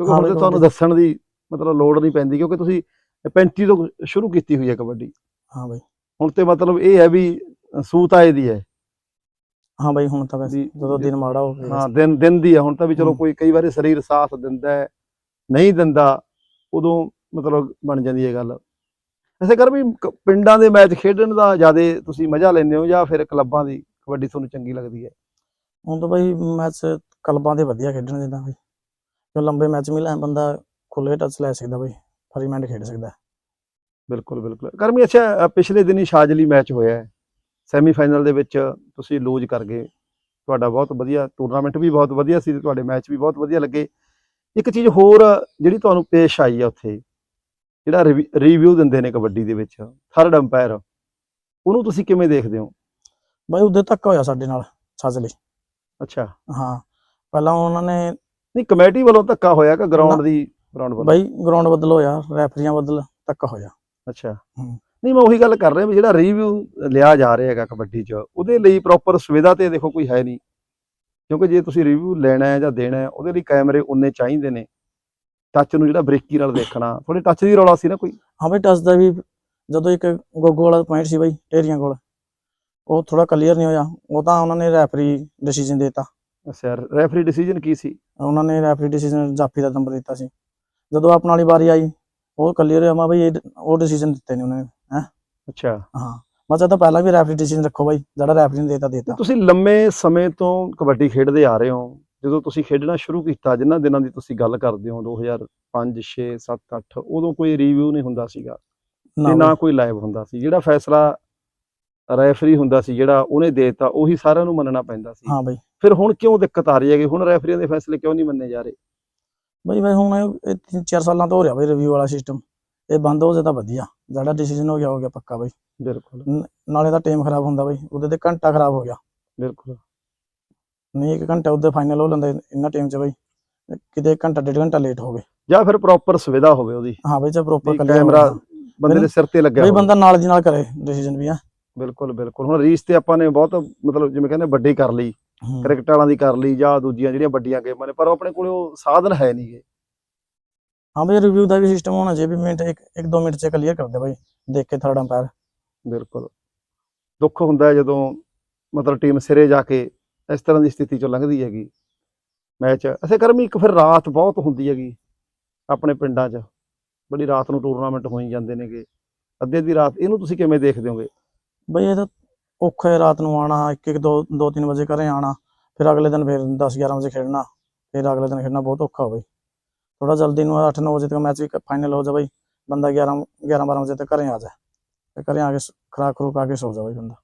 ਕਿਉਂਕਿ ਹੁਣ ਤੇ ਤੁਹਾਨੂੰ ਦੱਸਣ ਦੀ ਮਤਲਬ ਲੋੜ ਨਹੀਂ ਪੈਂਦੀ ਕਿਉਂਕਿ ਤੁਸੀਂ 35 ਤੋਂ ਸ਼ੁਰੂ ਕੀਤੀ ਹੋਈ ਹੈ ਕਬੱਡੀ। ਹਾਂ ਬਾਈ। ਹੁਣ ਤੇ ਮਤਲਬ ਇਹ ਹੈ ਵੀ ਸੂਤ ਆਏ ਦੀ ਹੈ। ਹਾਂ ਬਾਈ ਹੁਣ ਤਾਂ ਵੈਸੇ ਜਦੋਂ ਦਿਨ ਮਾੜਾ ਹੋ ਗਿਆ। ਹਾਂ ਦਿਨ ਦਿਨ ਦੀ ਹੈ। ਹੁਣ ਤਾਂ ਵੀ ਚਲੋ। ਕੋਈ ਕਈ ਵਾਰੀ ਸਰੀਰ ਸਾਥ ਦਿੰਦਾ ਹੈ ਨਹੀਂ ਦਿੰਦਾ ਉਦੋਂ ਮਤਲਬ ਬਣ ਜਾਂਦੀ ਹੈ ਗੱਲ। ਐਸੇ ਕਰ ਵੀ ਪਿੰਡਾਂ ਦੇ ਮੈਚ ਖੇਡਣ ਦਾ ਜ਼ਿਆਦਾ ਤੁਸੀਂ ਮਜ਼ਾ ਲੈਂਦੇ ਹੋ ਜਾਂ ਫਿਰ ਕਲੱਬਾਂ ਦੀ ਕਬੱਡੀ ਤੁਹਾਨੂੰ ਚੰਗੀ ਲੱਗਦੀ ਹੈ? ਹੁਣ ਤਾਂ ਬਾਈ ਮੈਚ ਕਲਬਾਂ ਦੇ ਵਧੀਆ ਖੇਡਣ ਜਿੱਦਾਂ ਬਾਈ। ਜੋ ਲੰਬੇ ਮੈਚ ਮਿਲੇ ਬੰਦਾ ਖੁੱਲੇ ਟੱਚ ਲੈ ਸਕਦਾ ਬਾਈ ਫਰੀ ਮਾਈਂਡ ਖੇਡ ਸਕਦਾ। ਬਿਲਕੁਲ ਬਿਲਕੁਲ। ਕਰਮੀ ਅੱਛਾ ਪਿਛਲੇ ਦਿਨੀ ਸ਼ਾਜਲੀ ਮੈਚ ਹੋਇਆ ਹੈ। ਸੈਮੀਫਾਈਨਲ ਦੇ ਵਿੱਚ ਤੁਸੀਂ ਲੂਜ਼ ਕਰ ਗਏ। ਤੁਹਾਡਾ ਬਹੁਤ ਵਧੀਆ ਟੂਰਨਾਮੈਂਟ ਵੀ ਬਹੁਤ ਵਧੀਆ ਸੀ ਤੁਹਾਡੇ ਮੈਚ ਵੀ ਬਹੁਤ ਵਧੀਆ ਲੱਗੇ। ਇੱਕ ਚੀਜ਼ ਹੋਰ ਜਿਹੜੀ ਤੁਹਾਨੂੰ ਪੇਸ਼ ਆਈ ਆ ਉੱਥੇ ਜਿਹੜਾ ਰਿਵਿਊ ਦਿੰਦੇ ਨੇ ਕਬੱਡੀ ਦੇ ਵਿੱਚ ਥਰਡ ਅੰਪਾਇਰ ਉਹਨੂੰ ਤੁਸੀਂ ਕਿਵੇਂ ਦੇਖਦੇ ਹੋ? ਬਾਈ ਉਦੋਂ ਤੱਕ ਹੋਇਆ ਸਾਡੇ ਨਾਲ ਸਾਜਲੀ। ਅੱਛਾ। ਹਾਂ। ਪਹਿਲਾਂ ਉਹਨਾਂ ਨੇ ਨਹੀਂ ਕਮੇਟੀ ਵੱਲੋਂ ਧੱਕਾ ਹੋਇਆ ਕਿ ਗਰਾਊਂਡ ਦੀ ਗਰਾਊਂਡ ਵੱਲੋਂ? ਬਾਈ ਗਰਾਊਂਡ ਬਦਲ ਹੋਇਆ ਰੈਫਰੀਆਂ ਬਦਲ ਤੱਕ ਹੋਇਆ। ਅੱਛਾ। ਨਹੀਂ ਮੈਂ ਉਹੀ ਗੱਲ ਕਰ ਰਿਹਾ ਵੀ ਜਿਹੜਾ ਰਿਵਿਊ ਲਿਆ ਜਾ ਰਿਹਾ ਹੈਗਾ ਕਬੱਡੀ 'ਚ ਉਹਦੇ ਲਈ ਪ੍ਰੋਪਰ ਸੁਵਿਧਾ ਤੇ ਦੇਖੋ ਕੋਈ ਹੈ ਨਹੀਂ। ਕਿਉਂਕਿ ਜੇ ਤੁਸੀਂ ਰਿਵਿਊ ਲੈਣਾ ਹੈ ਜਾਂ ਦੇਣਾ ਹੈ ਉਹਦੇ ਲਈ ਕੈਮਰੇ ਉਨੇ ਚਾਹੀਦੇ ਨੇ। ਟੱਚ ਨੂੰ ਜਿਹੜਾ ਬਰੀਕੀ ਨਾਲ ਦੇਖਣਾ ਥੋੜੇ ਟੱਚ ਦੀ ਰੌਲਾ ਸੀ ਨਾ ਕੋਈ? ਹਾਂ ਬਾਈ ਟੱਚ ਦਾ ਵੀ ਜਦੋਂ ਇੱਕ ਗੋਗੋ ਵਾਲਾ ਪੁਆਇੰਟ ਸੀ ਬਾਈ ਢੇਰੀਆਂ ਕੋਲ ਉਹ ਥੋੜਾ ਕਲੀਅਰ ਨਹੀਂ ਹੋਇਆ। ਉਹ ਤਾਂ ਉਹਨਾਂ ਨੇ ਰੈਫਰੀ ਡਿਸੀਜਨ ਦਿੱਤਾ। ਅੱਛਾ ਰੈਫਰੀ ਡਿਸੀਜਨ ਕੀ ਸੀ? ਉਹਨਾਂ ਨੇ ਰੈਫਰੀ ਡਿਸੀਜਨ ਜਾਫੀ ਦਾ ਨੰਬਰ ਦਿੱਤਾ ਸੀ। ਜਦੋਂ ਆਪਣ ਵਾਲੀ ਵਾਰੀ ਆਈ ਉਹ ਕਲੀਅਰ ਹੋਇਆ ਮੈਂ ਬਈ ਇਹ ਉਹ ਡਿਸੀਜਨ ਦਿੱਤੇ ਨੇ ਉਹਨਾਂ ਨੇ ਅੱਛਾ। ਹਾਂ। ਮੈਂ ਚਾਹਤਾ ਪਹਿਲਾਂ ਵੀ ਰੈਫਰੀ ਡਿਸੀਜਨ ਰੱਖੋ ਬਾਈ ਜਿਹੜਾ ਰੈਫਰੀ ਨੇ ਦਿੱਤਾ ਦਿੱਤਾ। ਤੁਸੀਂ ਲੰਮੇ ਸਮੇਂ ਤੋਂ ਕਬੱਡੀ ਖੇਡਦੇ ਆ ਰਹੇ ਹੋ। ਜਦੋਂ ਤੁਸੀਂ ਖੇਡਣਾ ਸ਼ੁਰੂ ਕੀਤਾ ਜਿੰਨਾ ਦਿਨਾਂ ਦੀ ਤੁਸੀਂ ਗੱਲ ਕਰਦੇ ਹੋ 2005 6 7 8 ਉਦੋਂ ਕੋਈ ਰਿਵਿਊ ਨਹੀਂ ਹੁੰਦਾ ਸੀਗਾ। ਨਾ ਤੇ ਨਾ ਕੋਈ ਲਾਈਵ ਹੁੰਦਾ ਸੀ। ਜਿਹੜਾ ਫੈਸਲਾ ਰੈਫਰੀ ਹੁੰਦਾ ਸੀ ਜਿਹੜਾ ਉਹਨੇ ਦੇਤਾ ਉਹੀ ਸਾਰਿਆਂ ਨੂੰ ਮੰਨਣਾ ਪੈਂਦਾ ਸੀ। ਹਾਂ ਬਾਈ। ਫਿਰ ਹੁਣ ਕਿਉਂ ਦਿੱਕਤ ਆ ਰਹੀ ਹੈ ਕਿ ਹੁਣ ਰੈਫਰੀਆਂ ਦੇ ਫੈਸਲੇ ਕਿਉਂ ਨਹੀਂ ਮੰਨੇ ਜਾ ਰਹੇ? ਬਈ ਬਈ ਹੁਣ ਇਹ- ਇਹ ਤਿੰਨ ਚਾਰ ਸਾਲਾਂ ਤੋਂ ਹੋ ਰਿਹਾ ਬਈ ਰਿਵਿਊ ਵਾਲਾ ਸਿਸਟਮ ਇਹ ਬੰਦ ਹੋ ਜਾਏ ਤਾਂ ਵਧੀਆ। ਜਿਹੜਾ ਡਿਸੀਜਨ ਹੋ ਗਿਆ ਹੋ ਗਿਆ ਪੱਕਾ ਬਈ। ਬਿਲਕੁਲ। ਨਾਲੇ ਤਾਂ ਟਾਈਮ ਖਰਾਬ ਹੁੰਦਾ ਬਈ। ਉਹਦੇ ਤੇ ਘੰਟਾ ਖਰਾਬ ਹੋ ਗਿਆ। ਬਿਲਕੁਲ। ਨਹੀਂ ਇੱਕ ਘੰਟਾ ਉਹਦੇ ਫਾਈਨਲ ਹੋ ਲੈਂਦਾ ਇੰਨਾ ਟਾਈਮ ਚ ਬਈ। ਕਿਤੇ ਇੱਕ ਘੰਟਾ ਡੇਢ ਘੰਟਾ ਲੇਟ ਹੋ ਗਏ ਜਾਂ ਫਿਰ ਪ੍ਰੋਪਰ ਸੁਵਿਧਾ ਹੋਵੇ ਉਹਦੀ। ਹਾਂ ਬਈ ਜੇ ਪ੍ਰੋਪਰ ਕੈਮਰਾ ਬੰਦੇ ਦੇ ਸਿਰ ਤੇ ਲੱਗਿਆ ਬਈ ਹੋਵੇ। ਬੰਦਾ ਨਾਲ ਦੀ ਨਾਲ ਕਰੇ ਡਿਸੀਜਨ ਵੀ ਆ ਬਿਲਕੁਲ ਬਿਲਕੁਲ। ਹੁਣ ਰੀਸ ਤੇ ਆਪਾਂ ਨੇ ਬਹੁਤ ਮਤਲਬ ਜਿਵੇਂ ਕਹਿੰਦੇ ਵੱਡੀ ਕਰ ਲਈ। ਕ੍ਰਿਕਟ ਵਾਲਾਂ ਦੀ ਕਰ ਲਈ ਜਾਂ ਦੂਜੀਆਂ ਜਿਹੜੀਆਂ ਵੱਡੀਆਂ ਗੇਮਾਂ ਨੇ ਪਰ ਉਹ ਆਪਣੇ ਕੋਲ ਉਹ ਸਾਧਨ ਹੈ ਨਹੀਂਗੇ ਹਾਂ ਬਈ ਰਿਵਿਊ ਦਾ ਵੀ ਸਿਸਟਮ ਹੋਣਾ ਚਾਹੀਦਾ ਵੀ ਮਿੰਟ ਇੱਕ ਇੱਕ ਦੋ ਮਿੰਟ ਚ ਕਲੀਅਰ ਕਰ ਦੇ ਬਈ ਦੇਖ ਕੇ ਥਰਡ ਅੰਪਾਇਰ ਬਿਲਕੁਲ। ਦੁੱਖ ਹੁੰਦਾ ਜਦੋਂ ਮਤਲਬ ਟੀਮ ਸਿਰੇ ਜਾ ਕੇ ਇਸ ਤਰ੍ਹਾਂ ਦੀ ਸਥਿਤੀ ਚੋਂ ਲੰਘਦੀ ਹੈਗੀ। ਮੈਚ ਅਸੇ ਕਰਮੀ ਇੱਕ ਫਿਰ ਰਾਤ ਬਹੁਤ ਹੁੰਦੀ ਹੈਗੀ ਆਪਣੇ ਪਿੰਡਾਂ 'ਚ। ਬੜੀ ਰਾਤ ਨੂੰ ਟੂਰਨਾਮੈਂਟ ਹੋਈ ਜਾਂਦੇ ਨੇਗੇ। ਅੱਧੇ ਦੀ ਰਾਤ ਇਹਨੂੰ ਤੁਸੀਂ ਕਿਵੇਂ ਦੇਖਦੇ ਹੋਗੇ? ਬਈ ਇਹ ਤਾਂ ਔਖਾ ਹੈ ਰਾਤ ਨੂੰ ਆਣਾ ਇੱਕ ਇੱਕ ਦੋ ਦੋ ਤਿੰਨ ਵਜੇ ਘਰੇ ਆਣਾ ਫਿਰ ਅਗਲੇ ਦਿਨ ਫਿਰ 10 11 ਵਜੇ ਖੇਡਣਾ, ਫਿਰ ਅਗਲੇ ਦਿਨ ਖੇਡਣਾ ਬਹੁਤ ਔਖਾ ਹੋਵੇ ਥੋੜਾ ਜਲਦੀ ਨੂੰ 8 9 ਵਜੇ ਤੱਕ ਮੈਚ ਵੀ ਫਾਈਨਲ ਹੋ ਜਾ ਬਈ, ਬੰਦਾ 11 11 12 ਵਜੇ ਤੱਕ ਘਰੇ ਆ ਜਾ ਤੇ ਘਰੇ ਆ ਕੇ ਸ- ਖਰੂਕ ਆ ਕੇ ਸੌ ਜਾ ਬਈ ਬੰਦਾ,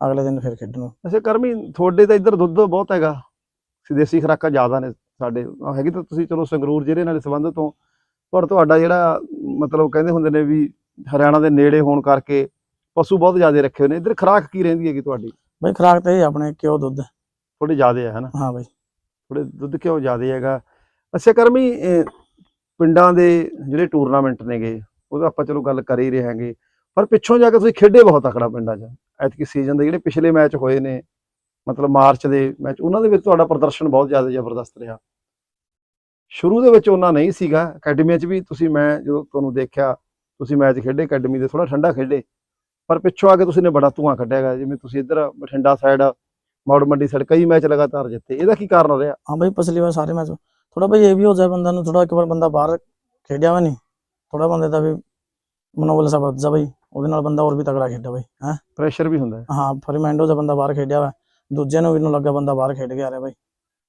ਅਗਲੇ ਦਿਨ ਫਿਰ ਖੇਡਣ ਨੂੰ। ਕਰਮੀ, ਤੁਹਾਡੇ ਤਾਂ ਇੱਧਰ ਦੁੱਧ ਬਹੁਤ ਹੈਗਾ ਦੇਸੀ ਖੁਰਾਕਾਂ ਜ਼ਿਆਦਾ ਨੇ ਸਾਡੇ, ਆਹ ਹੈਗੀ ਤਾਂ ਤੁਸੀਂ ਚਲੋ ਸੰਗਰੂਰ ਜਿਹੜੇ ਨਾਲ ਸੰਬੰਧਿਤ ਹੋ ਪਰ ਤੁਹਾਡਾ ਜਿਹੜਾ ਮਤਲਬ ਕਹਿੰਦੇ ਹੁੰਦੇ ਨੇ ਵੀ ਹਰਿਆਣਾ ਦੇ ਨੇੜੇ ਹੋਣ ਕਰਕੇ ਪਸ਼ੂ ਬਹੁਤ ਜ਼ਿਆਦਾ ਰੱਖੇ ਹੋਏ ਨੇ। ਇੱਧਰ ਖੁਰਾਕ ਕੀ ਰਹਿੰਦੀ ਹੈਗੀ ਤੁਹਾਡੀ? ਬਈ ਖੁਰਾਕ ਤੇ ਆਪਣੇ ਘਿਓ ਦੁੱਧ। ਥੋੜੀ ਜ਼ਿਆਦਾ ਹੈ ਹਨਾ? ਹਾਂ ਬਈ। ਥੋੜੇ ਦੁੱਧ ਕਿਉਂ ਜ਼ਿਆਦਾ ਹੈਗਾ। ਅੱਛਾ ਕਰਮੀ ਪਿੰਡਾਂ ਦੇ ਜਿਹੜੇ ਟੂਰਨਾਮੈਂਟ ਨੇਗੇ ਉਹਦਾ ਆਪਾਂ ਚਲੋ ਗੱਲ ਕਰ ਹੀ ਰਹੇ ਹਾਂਗੇ। ਪਰ ਪਿੱਛੋਂ ਜਾ ਕੇ ਤੁਸੀਂ ਖੇਡੇ ਬਹੁਤ ਤਕੜਾ ਪਿੰਡਾਂ 'ਚ। ਐਤਕੀ ਸੀਜ਼ਨ ਦੇ ਜਿਹੜੇ ਪਿਛਲੇ ਮੈਚ ਹੋਏ ਨੇ ਮਤਲਬ ਮਾਰਚ ਦੇ ਮੈਚ ਉਹਨਾਂ ਦੇ ਵਿੱਚ ਤੁਹਾਡਾ ਪ੍ਰਦਰਸ਼ਨ ਬਹੁਤ ਜ਼ਿਆਦਾ ਜ਼ਬਰਦਸਤ ਰਿਹਾ। ਸ਼ੁਰੂ ਦੇ ਵਿੱਚ ਉਹਨਾਂ ਨਹੀਂ ਸੀਗਾ। ਅਕੈਡਮੀਆਂ 'ਚ ਵੀ ਤੁਸੀਂ ਮੈਂ ਜਦੋਂ ਤੁਹਾਨੂੰ ਦੇਖਿਆ ਤੁਸੀਂ ਮੈਚ ਖੇਡੇ ਅਕੈਡਮੀ ਦੇ ਥੋੜਾ ਠੰਡਾ ਖੇਡੇ। ਪਰ ਪਿੱਛੋਂ ਆ ਕੇ ਤੁਸੀਂ ਨੇ ਬੜਾ ਧੂਆਂ ਕੱਢਿਆਗਾ ਜਿਵੇਂ ਤੁਸੀਂ ਇੱਧਰ ਬਠਿੰਡਾ ਸਾਈਡ ਮੌੜ ਮੰਡੀ ਸਾਈਡ ਕਈ ਮੈਚ ਲਗਾਤਾਰ ਜਿੱਤੇ ਇਹਦਾ ਕੀ ਕਾਰਨ ਰਿਹਾ? ਹਾਂ ਬਈ ਪਿਛਲੀ ਵਾਰ ਸਾਰੇ ਮੈਚ ਥੋੜਾ ਬਈ ਇਹ ਵੀ ਹੋ ਜਾਏ ਬੰਦਾ ਨੂੰ ਥੋੜਾ ਇੱਕ ਵਾਰ ਬੰਦਾ ਬਾਹਰ ਖੇਡਿਆ ਵਾ ਨਹੀਂ ਥੋੜਾ ਬੰਦੇ ਦਾ ਵੀ ਮਨੋਬਲ ਸਾ ਵੱਧ ਜਾ ਉਹਦੇ ਨਾਲ ਬੰਦਾ ਹੋਰ ਵੀ ਤਗੜਾ ਖੇਡਦਾ ਬਈ ਹੈ। ਪ੍ਰੈਸ਼ਰ ਵੀ ਹੁੰਦਾ ਹੈ। ਹਾਂ ਫਰਮੈਂਡੋ ਦਾ ਬੰਦਾ ਬਾਹਰ ਖੇਡਿਆ ਵਾ ਦੂਜੇ ਨੂੰ ਵੀ ਨੂੰ ਲੱਗਾ ਬੰਦਾ ਬਾਹਰ ਖੇਡ ਕੇ ਆ ਰਿਹਾ ਬਈ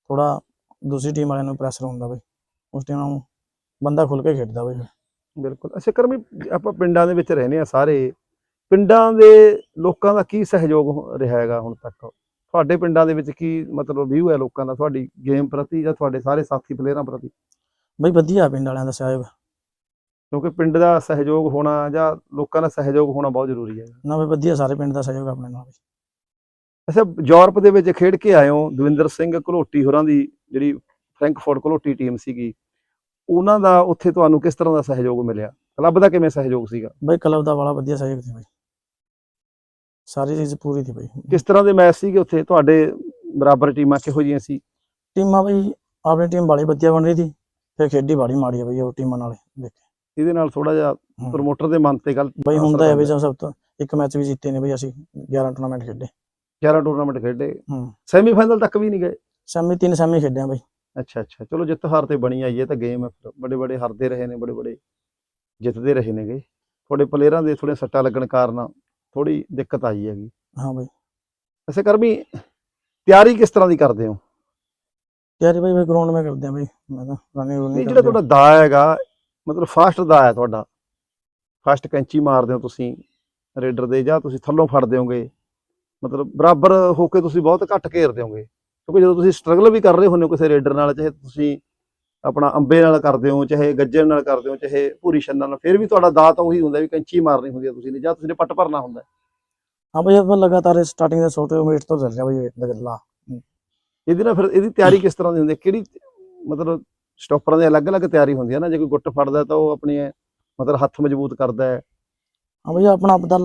ਥੋੜਾ ਦੂਸਰੀ ਟੀਮ ਵਾਲਿਆਂ ਨੂੰ ਪ੍ਰੈਸ਼ਰ ਹੁੰਦਾ ਬਈ ਉਸ ਟੀਮ ਨੂੰ ਬੰਦਾ ਖੁੱਲ ਕੇ ਖੇਡਦਾ ਬਈ। ਬਿਲਕੁਲ ਅੱਛਾ ਕਰਮੀ ਆਪਾਂ ਪਿੰਡਾਂ ਦੇ ਵਿੱਚ ਰਹਿੰਦੇ ਆ ਸਾਰੇ ਪਿੰਡਾਂ ਦੇ ਲੋਕਾਂ ਦਾ ਕੀ ਸਹਿਯੋਗ ਰਿਹਾ ਹੈਗਾ ਹੁਣ ਤੱਕ? ਤੁਹਾਡੇ ਪਿੰਡਾਂ ਦੇ ਵਿੱਚ ਕੀ ਮਤਲਬ ਵਿਊ ਹੈ ਲੋਕਾਂ ਦਾ ਤੁਹਾਡੀ ਗੇਮ ਪ੍ਰਤੀ ਜਾਂ ਤੁਹਾਡੇ ਸਾਰੇ ਸਾਥੀ ਪਲੇਅਰਾਂ ਪ੍ਰਤੀ? ਬਈ ਵਧੀਆ ਪਿੰਡ ਵਾਲਿਆਂ ਦਾ ਸਹਿਯੋਗ। ਕਿਉਂਕਿ ਪਿੰਡ ਦਾ ਸਹਿਯੋਗ ਹੋਣਾ ਜਾਂ ਲੋਕਾਂ ਦਾ ਸਹਿਯੋਗ ਹੋਣਾ ਬਹੁਤ ਜ਼ਰੂਰੀ ਹੈ। ਨਾ ਬਈ ਵਧੀਆ ਸਾਰੇ ਪਿੰਡ ਦਾ ਸਹਿਯੋਗ ਆਪਣੇ ਨਾਲ ਅੱਛਾ ਯੂਰਪ ਦੇ ਵਿੱਚ ਖੇਡ ਕੇ ਆਏ ਹੋ ਦਵਿੰਦਰ ਸਿੰਘ ਘਲੋਟੀ ਹੋਰਾਂ ਦੀ ਜਿਹੜੀ ਫਰੈਂਕਫਰਟ ਘਲੋਟੀ ਟੀਮ ਸੀਗੀ ਉਹਨਾਂ ਦਾ ਉੱਥੇ ਤੁਹਾਨੂੰ ਕਿਸ ਤਰ੍ਹਾਂ ਦਾ ਸਹਿਯੋਗ ਮਿਲਿਆ? ਕਲੱਬ ਦਾ ਕਿਵੇਂ ਸਹਿਯੋਗ ਸੀਗਾ? ਬਈ ਕਲੱਬ ਦਾ ਬੜਾ ਵਧੀਆ ਸਹਿਯੋਗ ਸੀ ਬਈ। ਸਾਰੀ ਚੀਜ਼ ਪੂਰੀ ਸੀ ਬਈ। ਕਿਸ ਤਰ੍ਹਾਂ ਦੇ ਮੈਚ ਸੀਗੇ ਉੱਥੇ? ਤੁਹਾਡੇ ਬਰਾਬਰ ਟੀਮਾਂ ਕਿਹੋ ਜਿਹੀਆਂ ਸੀ? ਟੀਮਾਂ ਬਈ ਆਪਣੀ ਟੀਮ ਬੜੀ ਵਧੀਆ ਬਣ ਰਹੀ ਸੀ ਫਿਰ ਖੇਡੀ ਬੜੀ ਮਾੜੀ ਆ ਬਈ ਉਹ ਟੀਮਾਂ ਨਾਲ ਦੇਖ। ਇਹਦੇ ਨਾਲ ਥੋੜਾ ਜਿਹਾ। ਪ੍ਰਮੋਟਰ ਦੇ ਮਨ ਤੇ ਗੱਲ ਬਈ ਹੁੰਦਾ ਹੈ ਬਈ। ਜਦੋਂ ਸਭ ਤੋਂ ਇੱਕ ਮੈਚ ਵੀ ਜਿੱਤੇ ਨੇ ਬਈ ਅਸੀਂ 11 ਟੂਰਨਾਮੈਂਟ ਖੇਡੇ। 11 ਟੂਰਨਾਮੈਂਟ ਖੇਡੇ। ਹੂੰ। ਸੈਮੀਫਾਈਨਲ ਤੱਕ ਵੀ ਨਹੀਂ ਗਏ? ਸੈਮੀ ਤਿੰਨ ਸੈਮੀ ਖੇਡੇ ਆ ਬਈ। ਅੱਛਾ ਅੱਛਾ। ਚਲੋ ਜਿੱਤ ਹਾਰ ਤੇ ਬਣੀ ਆਈ ਹੈ ਤਾਂ ਗੇਮ ਹੈ ਫਿਰ। ਬੜੇ ਬੜੇ ਹਾਰਦੇ ਰਹੇ ਨੇ ਬੜੇ ਬੜੇ ਜਿੱਤਦੇ ਰਹੇ ਨੇਗੇ। ਤੁਹਾਡੇ ਪਲੇਅਰਾਂ ਦੇ ਥੋੜੇ ਸੱਟਾਂ ਲੱਗਣ ਕਾਰਨ ਥੋੜੀ ਦਿੱਕਤ ਆਈ ਹੈਗੀ। ਹਾਂ ਬਈ। ਐਸੇ ਕਰਮੀ ਤਿਆਰੀ ਕਿਸ ਤਰ੍ਹਾਂ ਦੀ ਕਰਦੇ ਹੋ? ਤਿਆਰੀ ਬਈ ਬਈ ਗਰਾਊਂਡ ਮੈਂ ਕਰਦੇ ਆ ਬਈ। ਮੈਂ ਤਾਂ ਰਨਿੰਗ ਰੂਨਿੰਗ ਜਿਹੜਾ ਤੁਹਾਡਾ ਦਾ ਹੈਗਾ ਮਤਲਬ ਫਾਸਟ ਦਾ ਹੈ ਤੁਹਾਡਾ। ਫਾਸਟ ਕੈਂਚੀ ਮਾਰਦੇ ਹੋ ਤੁਸੀਂ ਰੇਡਰ ਦੇ ਜਾਂ ਤੁਸੀਂ ਥੱਲੋਂ ਫੜਦੇ ਹੋਗੇ। ਮਤਲਬ ਬਰਾਬਰ ਹੋ ਕੇ ਤੁਸੀਂ ਬਹੁਤ ਘੱਟ ਘੇਰਦੇ ਹੋਗੇ। ਕਿਉਂਕਿ ਜਦੋਂ ਤੁਸੀਂ ਸਟਰਗਲ ਵੀ ਕਰ ਰਹੇ ਹੁੰਦੇ ਹੋ ਕਿਸੇ ਰੇਡਰ ਨਾਲ ਚਾਹੇ ਤੁਸੀਂ ਆਪਣਾ ਅੰਬੇ ਨਾਲ ਕਰਦੇ ਹੋ ਚਾਹੇ ਗੱਜਰ ਨਾਲ ਕਰਦੇ ਹੋ ਚਾਹੇ ਭੂਰੀ ਛੰਨਾਂ ਨਾਲ ਫਿਰ ਵੀ ਤੁਹਾਡਾ ਦਾ ਤਾਂ ਉਹੀ ਹੁੰਦਾ ਵੀ ਕੈਂਚੀ ਮਾਰਨੀ ਹੁੰਦੀ ਹੈ ਤੁਸੀਂ ਨੇ ਜਾਂ ਤੁਸੀਂ ਨੇ ਪੱਟ ਭਰਨਾ ਹੁੰਦਾ ਹੈ। ਬਈ ਆਪਾਂ ਲਗਾਤਾਰ ਸਟਾਰਟਿੰਗ ਦੇ ਛੋਟੇ ਮਿੰਟ ਤੋਂ ਚੱਲ ਰਿਹਾ ਬਈ ਗੱਲਾਂ ਇਹਦੀ ਨਾਲ ਫਿਰ ਇਹਦੀ ਤਿਆਰੀ ਕਿਸ ਤਰ੍ਹਾਂ ਦੀ ਹੁੰਦੀ ਹੈ? ਕਿਹੜੀ ਮਤਲਬ ਸਟਾਪਰਾਂ ਦੀ ਅਲੱਗ-ਅਲੱਗ ਤਿਆਰੀ ਹੁੰਦੀ ਹੈ ਨਾ ਜੇ ਕੋਈ ਗੁੱਟ ਫੜਦਾ ਤਾਂ ਉਹ ਆਪਣੀ ਮਤਲਬ ਹੱਥ ਮਜ਼ਬੂਤ ਕਰਦਾ ਹੈ। ਹਾਂ ਬਈ ਆਪਣਾ ਆਪਦਾ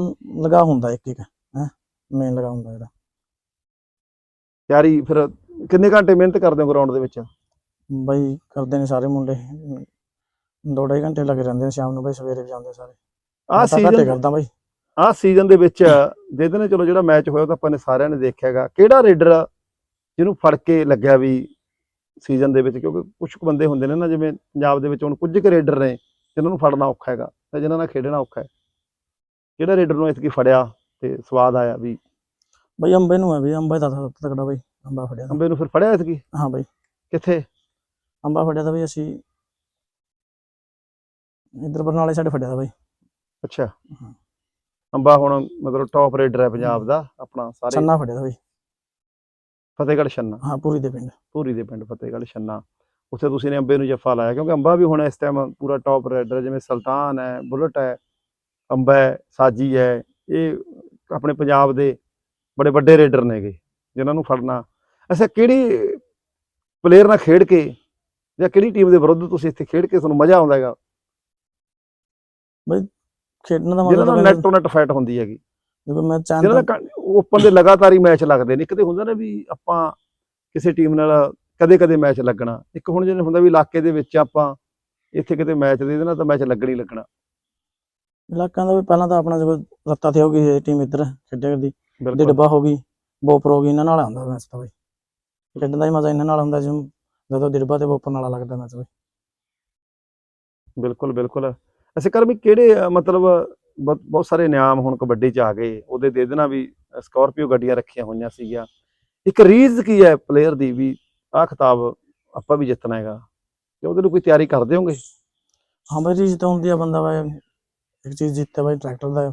ਲਗਾ ਹੁੰਦਾ ਇੱਕ ਇੱਕ ਹੈ ਮੇਨ ਲਗਾ ਹੁੰਦਾ ਜਿਹੜਾ। ਤਿਆਰੀ ਫਿਰ ਕਿੰਨੇ ਘੰਟੇ ਮਿਹਨਤ ਕਰਦੇ ਹੋ ਗਰਾਊਂਡ ਦੇ ਵਿੱਚ? ਬਈ ਕਰਦੇ ਨੇ ਸਾਰੇ ਮੁੰਡੇ। ਦੋ ਢਾਈ ਘੰਟੇ ਲੱਗ ਜਾਂਦੇ ਨੇ ਸ਼ਾਮ ਨੂੰ ਬਈ ਸਵੇਰੇ ਵੀ ਜਾਂਦੇ ਸਾਰੇ। ਘੱਟੇ ਸੀਜ਼ਨ ਕਰਦਾ ਬਈ। ਆਹ ਸੀਜ਼ਨ ਦੇ ਵਿੱਚ ਜਿਹਦੇ ਨੇ ਚਲੋ ਜਿਹੜਾ ਮੈਚ ਹੋਇਆ ਉਹ ਤਾਂ ਆਪਾਂ ਨੇ ਸਾਰਿਆਂ ਨੇ ਦੇਖਿਆਗਾ ਕਿਹੜਾ ਰੇਡਰ ਜਿਹਨੂੰ ਫੜ ਕੇ ਲੱਗਿਆ ਵੀ ਸੀਜ਼ਨ ਦੇ ਵਿੱਚ? ਕਿਉਂਕਿ ਕੁਝ ਕੁ ਬੰਦੇ ਹੁੰਦੇ ਨੇ ਨਾ ਜਿਵੇਂ ਪੰਜਾਬ ਦੇ ਵਿੱਚ ਹੁਣ ਕੁਝ ਕੁ ਰੇਡਰ ਨੇ ਜਿਨ੍ਹਾਂ ਨੂੰ ਫੜਨਾ ਔਖਾ ਹੈਗਾ ਤੇ ਜਿਨ੍ਹਾਂ ਨਾਲ ਖੇਡਣਾ ਔਖਾ ਹੈ। ਕਿਹੜਾ ਰੇਡਰ ਨੂੰ ਇਤਕੀ ਫੜਿਆ ਤੇ ਸਵਾਦ ਆਇਆ ਵੀ? ਬਈ ਅੰਬੇ ਨੂੰ ਹੈ ਬਈ ਅੰਬੇ ਦਾ ਤਕੜਾ ਬਈ ਅੰਬਾ ਫੜਿਆ। ਅੰਬੇ ਨੂੰ ਫਿਰ ਫੜਿਆ ਇਤਕੀ? ਹਾਂ ਬਈ। ਕਿੱਥੇ? ਅੰਬਾ ਫੜਿਆ ਤਾਂ ਬਈ ਅਸੀਂ ਇਧਰ ਬਰਨਾਲੇ ਸਾਡੇ ਫੜਿਆ ਤਾਂ ਬਈ। ਅੱਛਾ। ਅੰਬਾ ਹੁਣ ਮਤਲਬ ਟੌਪ ਰੇਡਰ ਹੈ ਪੰਜਾਬ ਦਾ ਆਪਣਾ ਸਾਰੇ। ਛੰਨਾ ਫੜਿਆ ਤਾਂ ਬਈ। ਫਤਿਹਗੜ੍ਹ ਛੰਨਾ। ਹਾਂ ਪੂਰੀ ਦੇ ਪਿੰਡ। ਪੂਰੀ ਦੇ ਪਿੰਡ ਫਤਿਹਗੜ੍ਹ ਛੰਨਾ। ਉੱਥੇ ਤੁਸੀਂ ਨੇ ਅੰਬੇ ਨੂੰ ਜੱਫਾ ਲਾਇਆ ਕਿਉਂਕਿ ਅੰਬਾ ਵੀ ਹੁਣ ਇਸ ਟਾਈਮ ਪੂਰਾ ਟੌਪ ਰੇਡਰ ਜਿਵੇਂ ਸੁਲਤਾਨ ਹੈ ਬੁਲਟ ਹੈ ਅੰਬਾ ਹੈ ਸਾਜੀ ਹੈ ਇਹ ਆਪਣੇ ਪੰਜਾਬ ਦੇ ਬੜੇ ਵੱਡੇ ਰੇਡਰ ਨੇਗੇ ਜਿਨ੍ਹਾਂ ਨੂੰ ਫੜਨਾ। ਅੱਛਾ ਕਿਹੜੀ ਪਲੇਅਰ ਨਾਲ ਖੇਡ ਕੇ ਜਾਂ ਕਿਹੜੀ ਟੀਮ ਦੇ ਵਿਰੁੱਧ ਤੁਸੀਂ ਇੱਥੇ ਖੇਡ ਕੇ ਤੁਹਾਨੂੰ ਮਜ਼ਾ ਆਉਂਦਾ ਹੈਗਾ? ਖੇਡਣ ਦਾ ਜਿਹਨਾਂ ਨਾਲ ਮਤਲਬ ਨੈਟ ਟੂ ਨੈਟ ਫਾਈਟ ਹੁੰਦੀ ਹੈਗੀ। ਦੇਖੋ ਮੈਂ ਜਿਹਨਾਂ ਚਾਹੁੰਦਾ ਦਾ ਓਪਨ ਦੇ ਲਗਾਤਾਰ ਮੈਚ ਲੱਗਦੇ ਨੇ। ਇੱਕ ਤੇ ਹੁੰਦਾ ਨਾ ਵੀ ਆਪਾਂ ਕਿਸੇ ਟੀਮ ਨਾਲ ਕਦੇ-ਕਦੇ ਮੈਚ ਲੱਗਣਾ। ਇੱਕ ਹੁਣ ਜਿਵੇਂ ਹੁੰਦਾ ਵੀ ਇਲਾਕੇ ਦੇ ਵਿੱਚ ਆਪਾਂ ਇੱਥੇ ਕਿਤੇ ਮੈਚ ਦੇ ਦੇਣਾ ਤਾਂ ਮੈਚ ਲੱਗਣੀ ਲੱਗਣਾ। ਇਲਾਕਿਆਂ ਦਾ ਵੀ ਪਹਿਲਾਂ ਤਾਂ ਆਪਣਾ ਜਦੋਂ ਰੱਤਾ ਤੇ ਹੋ ਗਈ ਟੀਮ ਇੱਧਰ ਖੇਡਿਆ ਕਰਦੀ। ਡੱਬਾ ਹੋ ਗਈ ਬੋਪਰ ਹੋ ਗਈ ਇਹਨਾਂ ਨਾਲ ਆਉਂਦਾ ਮੈਚ ਤਾਂ ਬਈ। ਖੇਡਣ ਦਾ ਹੀ ਮਜ਼ਾ ਇਹਨਾਂ ਨਾਲ ਹੁੰਦਾ ਜਿਵੇਂ ਜਦੋਂ ਦਿੜਬਾ ਤੇ ਬੋਪਰ ਨਾਲ ਲੱਗਦਾ ਮੈਚ ਬਈ। ਬਿਲਕੁਲ ਬਿਲਕੁਲ। ਅਸੀਂ ਕਰ ਵੀ ਕਿਹੜੇ ਅ, ਮਤਲਬ ਬਹੁਤ ਬਹੁਤ ਸਾਰੇ ਨਿਯਮ ਹੁਣ ਕਬੱਡੀ ਚ ਆ ਗਏ। ਉਹਦੇ ਦੇ ਦੇਣਾ ਵੀ ਸਕਾਰਪੀਓ ਗੱਡੀਆਂ ਰੱਖੀਆਂ ਹੋਈਆਂ ਸੀਗੀਆਂ। ਇੱਕ ਰੀਜ਼ ਕੀ ਹੈ ਪਲੇਅਰ ਦੀ ਵੀ ਆਹ ਖਿਤਾਬ ਆਪਾਂ ਵੀ ਜਿੱਤਣਾ ਹੈਗਾ। ਤੇ ਉਹਦੇ ਲਈ ਕੋਈ ਤਿਆਰੀ ਕਰਦੇ ਹੋਗੇ? ਹਾਂ ਬਈ ਰੀਜ ਤਾਂ ਹੁੰਦੀ ਆ ਬੰਦਾ ਬਈ ਇੱਕ ਚੀਜ਼ ਜਿੱਤੇ ਬਈ ਟਰੈਕਟਰ ਦਾ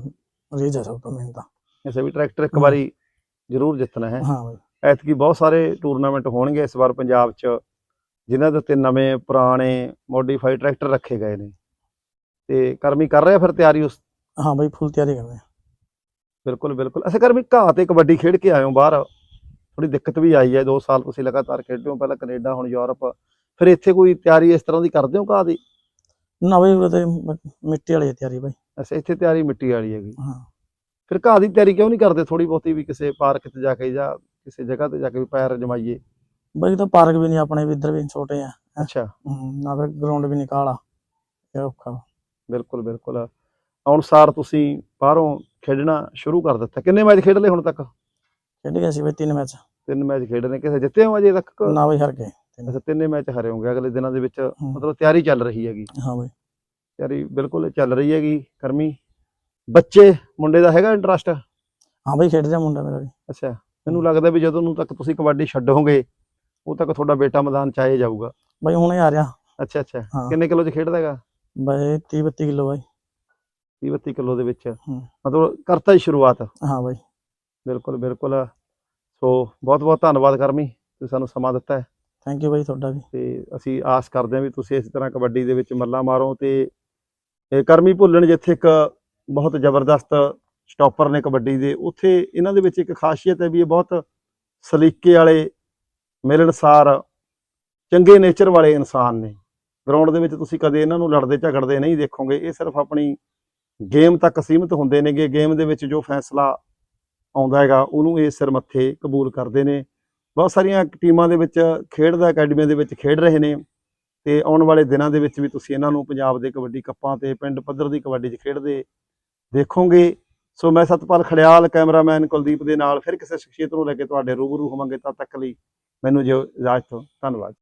ਰੀਜ ਆ ਸਭ ਤੋਂ ਮੇਨ ਤਾਂ। ਐਸੇ ਵੀ ਟਰੈਕਟਰ ਇੱਕ ਹਮ। ਵਾਰੀ ਜ਼ਰੂਰ ਜਿੱਤਣਾ ਹੈ। ਹਾਂ ਬਈ। ਐਤਕੀ ਬਹੁਤ ਸਾਰੇ ਟੂਰਨਾਮੈਂਟ ਹੋਣਗੇ ਇਸ ਵਾਰ ਪੰਜਾਬ 'ਚ। ਜਿਨ੍ਹਾਂ ਦੇ ਉੱਤੇ ਨਵੇਂ ਪੁਰਾਣੇ ਮੋਡੀਫਾਈਡ ਟਰੈਕਟਰ ਰੱਖੇ ਗਏ ਨੇ। ਤੇ ਕਰਮੀ ਕਰ ਰਿਹਾ ਫਿਰ ਤਿਆਰੀ ਉਸ? ਹਾਂ ਬਈ ਫੁੱਲ ਤਿਆਰੀ ਕਰਦੇ ਆ ਬਿਲਕੁਲ ਬਿਲਕੁਲ। ਅੱਛਾ ਕਰਮੀ ਘਾਹ ਤੇ ਕਬੱਡੀ ਖੇਡ ਕੇ ਹੋ ਬਾਹਰ। ਥੋੜੀ ਦਿੱਕਤ ਵੀ ਆਈ ਹੈ 2 ਸਾਲ ਤੁਸੀਂ ਲਗਾਤਾਰ ਖੇਡੇ ਹੋ ਪਹਿਲਾਂ ਕੈਨੇਡਾ ਹੁਣ ਯੂਰਪ। ਫਿਰ ਇੱਥੇ ਕੋਈ ਤਿਆਰੀ ਇਸ ਤਰ੍ਹਾਂ ਦੀ ਕਰਦੇ ਹੋ ਘਾਹ ਦੀ? ਨਾ ਬਈ ਤੇ ਮ- ਮਿੱਟੀ ਵਾਲੀ ਤਿਆਰੀ ਬਈ। ਅੱਛਾ ਇੱਥੇ ਤਿਆਰੀ ਮਿੱਟੀ ਵਾਲੀ ਹੈਗੀ। ਹਾਂ। ਫਿਰ ਘਾਹ ਦੀ ਤਿਆਰੀ ਕਿਉਂ ਨਹੀਂ ਕਰਦੇ? ਥੋੜੀ ਬਹੁਤੀ ਵੀ ਕਿਸੇ ਪਾਰਕ 'ਚ ਜਾ ਕੇ ਜਾਂ ਕਿਸੇ ਜਗ੍ਹਾ ਤੇ ਜਾ ਕੇ ਵੀ ਪੈਰ ਜਮਾਈਏ। ਬਈ ਤਾਂ ਪਾਰਕ ਵੀ ਨਹੀਂ ਆਪਣੇ ਵੀ ਇੱਧਰ ਵੀ ਛੋਟੇ ਆ। ਅੱਛਾ। ਹਮ, ਨਾ ਫਿਰ ਗਰਾਊਂਡ ਵੀ ਨਹੀਂ ਕਾਲਾ। ਇਹ ਔਖਾ ਵਾ। ਬਿਲਕੁਲ ਬਿਲਕੁਲ। ਅਨੁਸਾਰ ਤੁਸੀਂ ਬਾਹਰੋਂ ਖੇਡਣਾ ਸ਼ੁਰੂ ਕਰ ਦਿੱਤਾ। ਕਿੰਨੇ ਮੈਚ ਖੇਡ ਲਏ ਹੁਣ ਤੱਕ? ਖੇਡ ਗਏ ਸੀ ਬਈ ਤਿੰਨ ਮੈਚ। ਤਿੰਨ ਮੈਚ ਖੇਡਨੇ ਕਿਸੇ ਜਿੱਤੇ ਹੋ ਅਜੇ ਤੱਕ? ਨਾ ਬਈ ਹਾਰ ਗਏ। ਅੱਛਾ ਤਿੰਨੇ ਮੈਚ ਹਾਰੇ ਹੋਗੇ ਅਗਲੇ ਦਿਨਾਂ ਦੇ ਵਿੱਚ ਮਤਲਬ ਤਿਆਰੀ ਚੱਲ ਰਹੀ ਹੈਗੀ। ਹਾਂ ਬਈ। ਤਿਆਰੀ ਬਿਲਕੁਲ ਚੱਲ ਰਹੀ ਹੈਗੀ। ਕਰਮੀ ਬੱਚੇ ਮੁੰਡੇ ਦਾ ਹੈਗਾ ਇੰਟਰਸਟ ਹਾਂ ਬਈ ਖੇਡਦਾ ਮੁੰਡਾ ਮੇਰਾ ਵੀ। ਅੱਛਾ। ਮੈਨੂੰ ਲੱਗਦਾ ਵੀ ਜਦੋਂ ਨੂੰ ਤੱਕ ਤੁਸੀਂ ਕਬੱਡੀ ਛੱਡੋਗੇ ਉਹ ਤੱਕ ਤੁਹਾਡਾ ਬੇਟਾ ਮੈਦਾਨ ਚ ਆਏ ਜਾਊਗਾ। ਬਈ ਹੁਣੇ ਆ ਰਿਹਾ। ਅੱਛਾ ਅੱਛਾ। ਹਾਂ। ਕਿੰਨੇ ਕਿਲੋ ਚ ਖੇਡਦਾ ਹੈਗਾ? ਬਈ 30 32 ਕਿਲੋ ਬਾਈ। 30 32 ਕਿਲੋ ਦੇ ਵਿੱਚ। ਮਤਲਬ ਕਰਤਾ ਹੀ ਸ਼ੁਰੂਆਤ। ਹਾਂ ਬਾਈ। ਬਿਲਕੁਲ ਬਿਲਕੁਲ। ਸੋ ਬਹੁਤ ਬਹੁਤ ਧੰਨਵਾਦ ਕਰਮੀ ਤੁਸੀਂ ਸਾਨੂੰ ਸਮਾਂ ਦਿੱਤਾ ਹੈ। ਥੈਂਕ ਯੂ ਬਾਈ ਤੁਹਾਡਾ ਵੀ। ਤੇ ਅਸੀਂ ਆਸ ਕਰਦੇ ਹਾਂ ਵੀ ਤੁਸੀਂ ਇਸ ਤਰ੍ਹਾਂ ਕਬੱਡੀ ਦੇ ਵਿੱਚ ਮੱਲਾ ਮਾਰੋ ਤੇ ਇਹ ਕਰਮੀ ਭੁੱਲਣ ਜਿੱਥੇ ਇੱਕ ਬਹੁਤ ਜ਼ਬਰਦਸਤ ਸਟਾਪਰ ਨੇ ਕਬੱਡੀ ਦੇ ਉੱਥੇ ਇਹਨਾਂ ਦੇ ਵਿੱਚ ਇੱਕ ਖਾਸੀਅਤ ਹੈ ਵੀ ਇਹ ਬਹੁਤ ਸਲੀਕੇ ਵਾਲੇ ਮਿਲਣਸਾਰ ਚੰਗੇ ਨੇਚਰ ਵਾਲੇ ਇਨਸਾਨ ਨੇ। ਗਰਾਊਂਡ ਦੇ ਵਿੱਚ ਤੁਸੀਂ ਕਦੇ ਇਹਨਾਂ ਨੂੰ ਲੜਦੇ ਝਗੜਦੇ ਨਹੀਂ ਦੇਖੋਗੇ। ਇਹ ਸਿਰਫ ਆਪਣੀ ਗੇਮ ਤੱਕ ਸੀਮਿਤ ਹੁੰਦੇ ਨੇਗੇ। ਗੇਮ ਦੇ ਵਿੱਚ ਜੋ ਫੈਸਲਾ ਆਉਂਦਾ ਹੈਗਾ, ਉਹਨੂੰ ਇਹ ਸਿਰ ਮੱਥੇ ਕਬੂਲ ਕਰਦੇ ਨੇ। ਬਹੁਤ ਸਾਰੀਆਂ ਟੀਮਾਂ ਦੇ ਵਿੱਚ ਖੇਡ ਦਾ ਅਕੈਡਮੀਆਂ ਦੇ ਵਿੱਚ ਖੇਡ ਰਹੇ ਨੇ। ਤੇ ਆਉਣ ਵਾਲੇ ਦਿਨਾਂ ਦੇ ਵਿੱਚ ਵੀ ਤੁਸੀਂ ਇਹਨਾਂ ਨੂੰ ਪੰਜਾਬ ਦੇ ਕਬੱਡੀ ਕੱਪਾਂ ਤੇ, ਪਿੰਡ ਪੱਧਰ ਦੀ ਕਬੱਡੀ 'ਚ ਖੇਡਦੇ ਦੇਖੋਗੇ। ਸੋ ਮੈਂ ਸਤਪਾਲ ਖੜਿਆਲ, ਕੈਮਰਾਮੈਨ ਕੁਲਦੀਪ ਦੇ ਨਾਲ। ਫਿਰ ਕਿਸੇ ਸ਼ਖਸੀਅਤ ਨੂੰ ਲੈ ਕੇ ਤੁਹਾਡੇ ਰੂਬਰੂ ਹੋਵਾਂਗੇ। ਤਦ ਤੱਕ ਲਈ ਮੈਨੂੰ ਜੋ ਇਜਾਜ਼ਤ ਹੋ ਧੰਨਵਾਦ।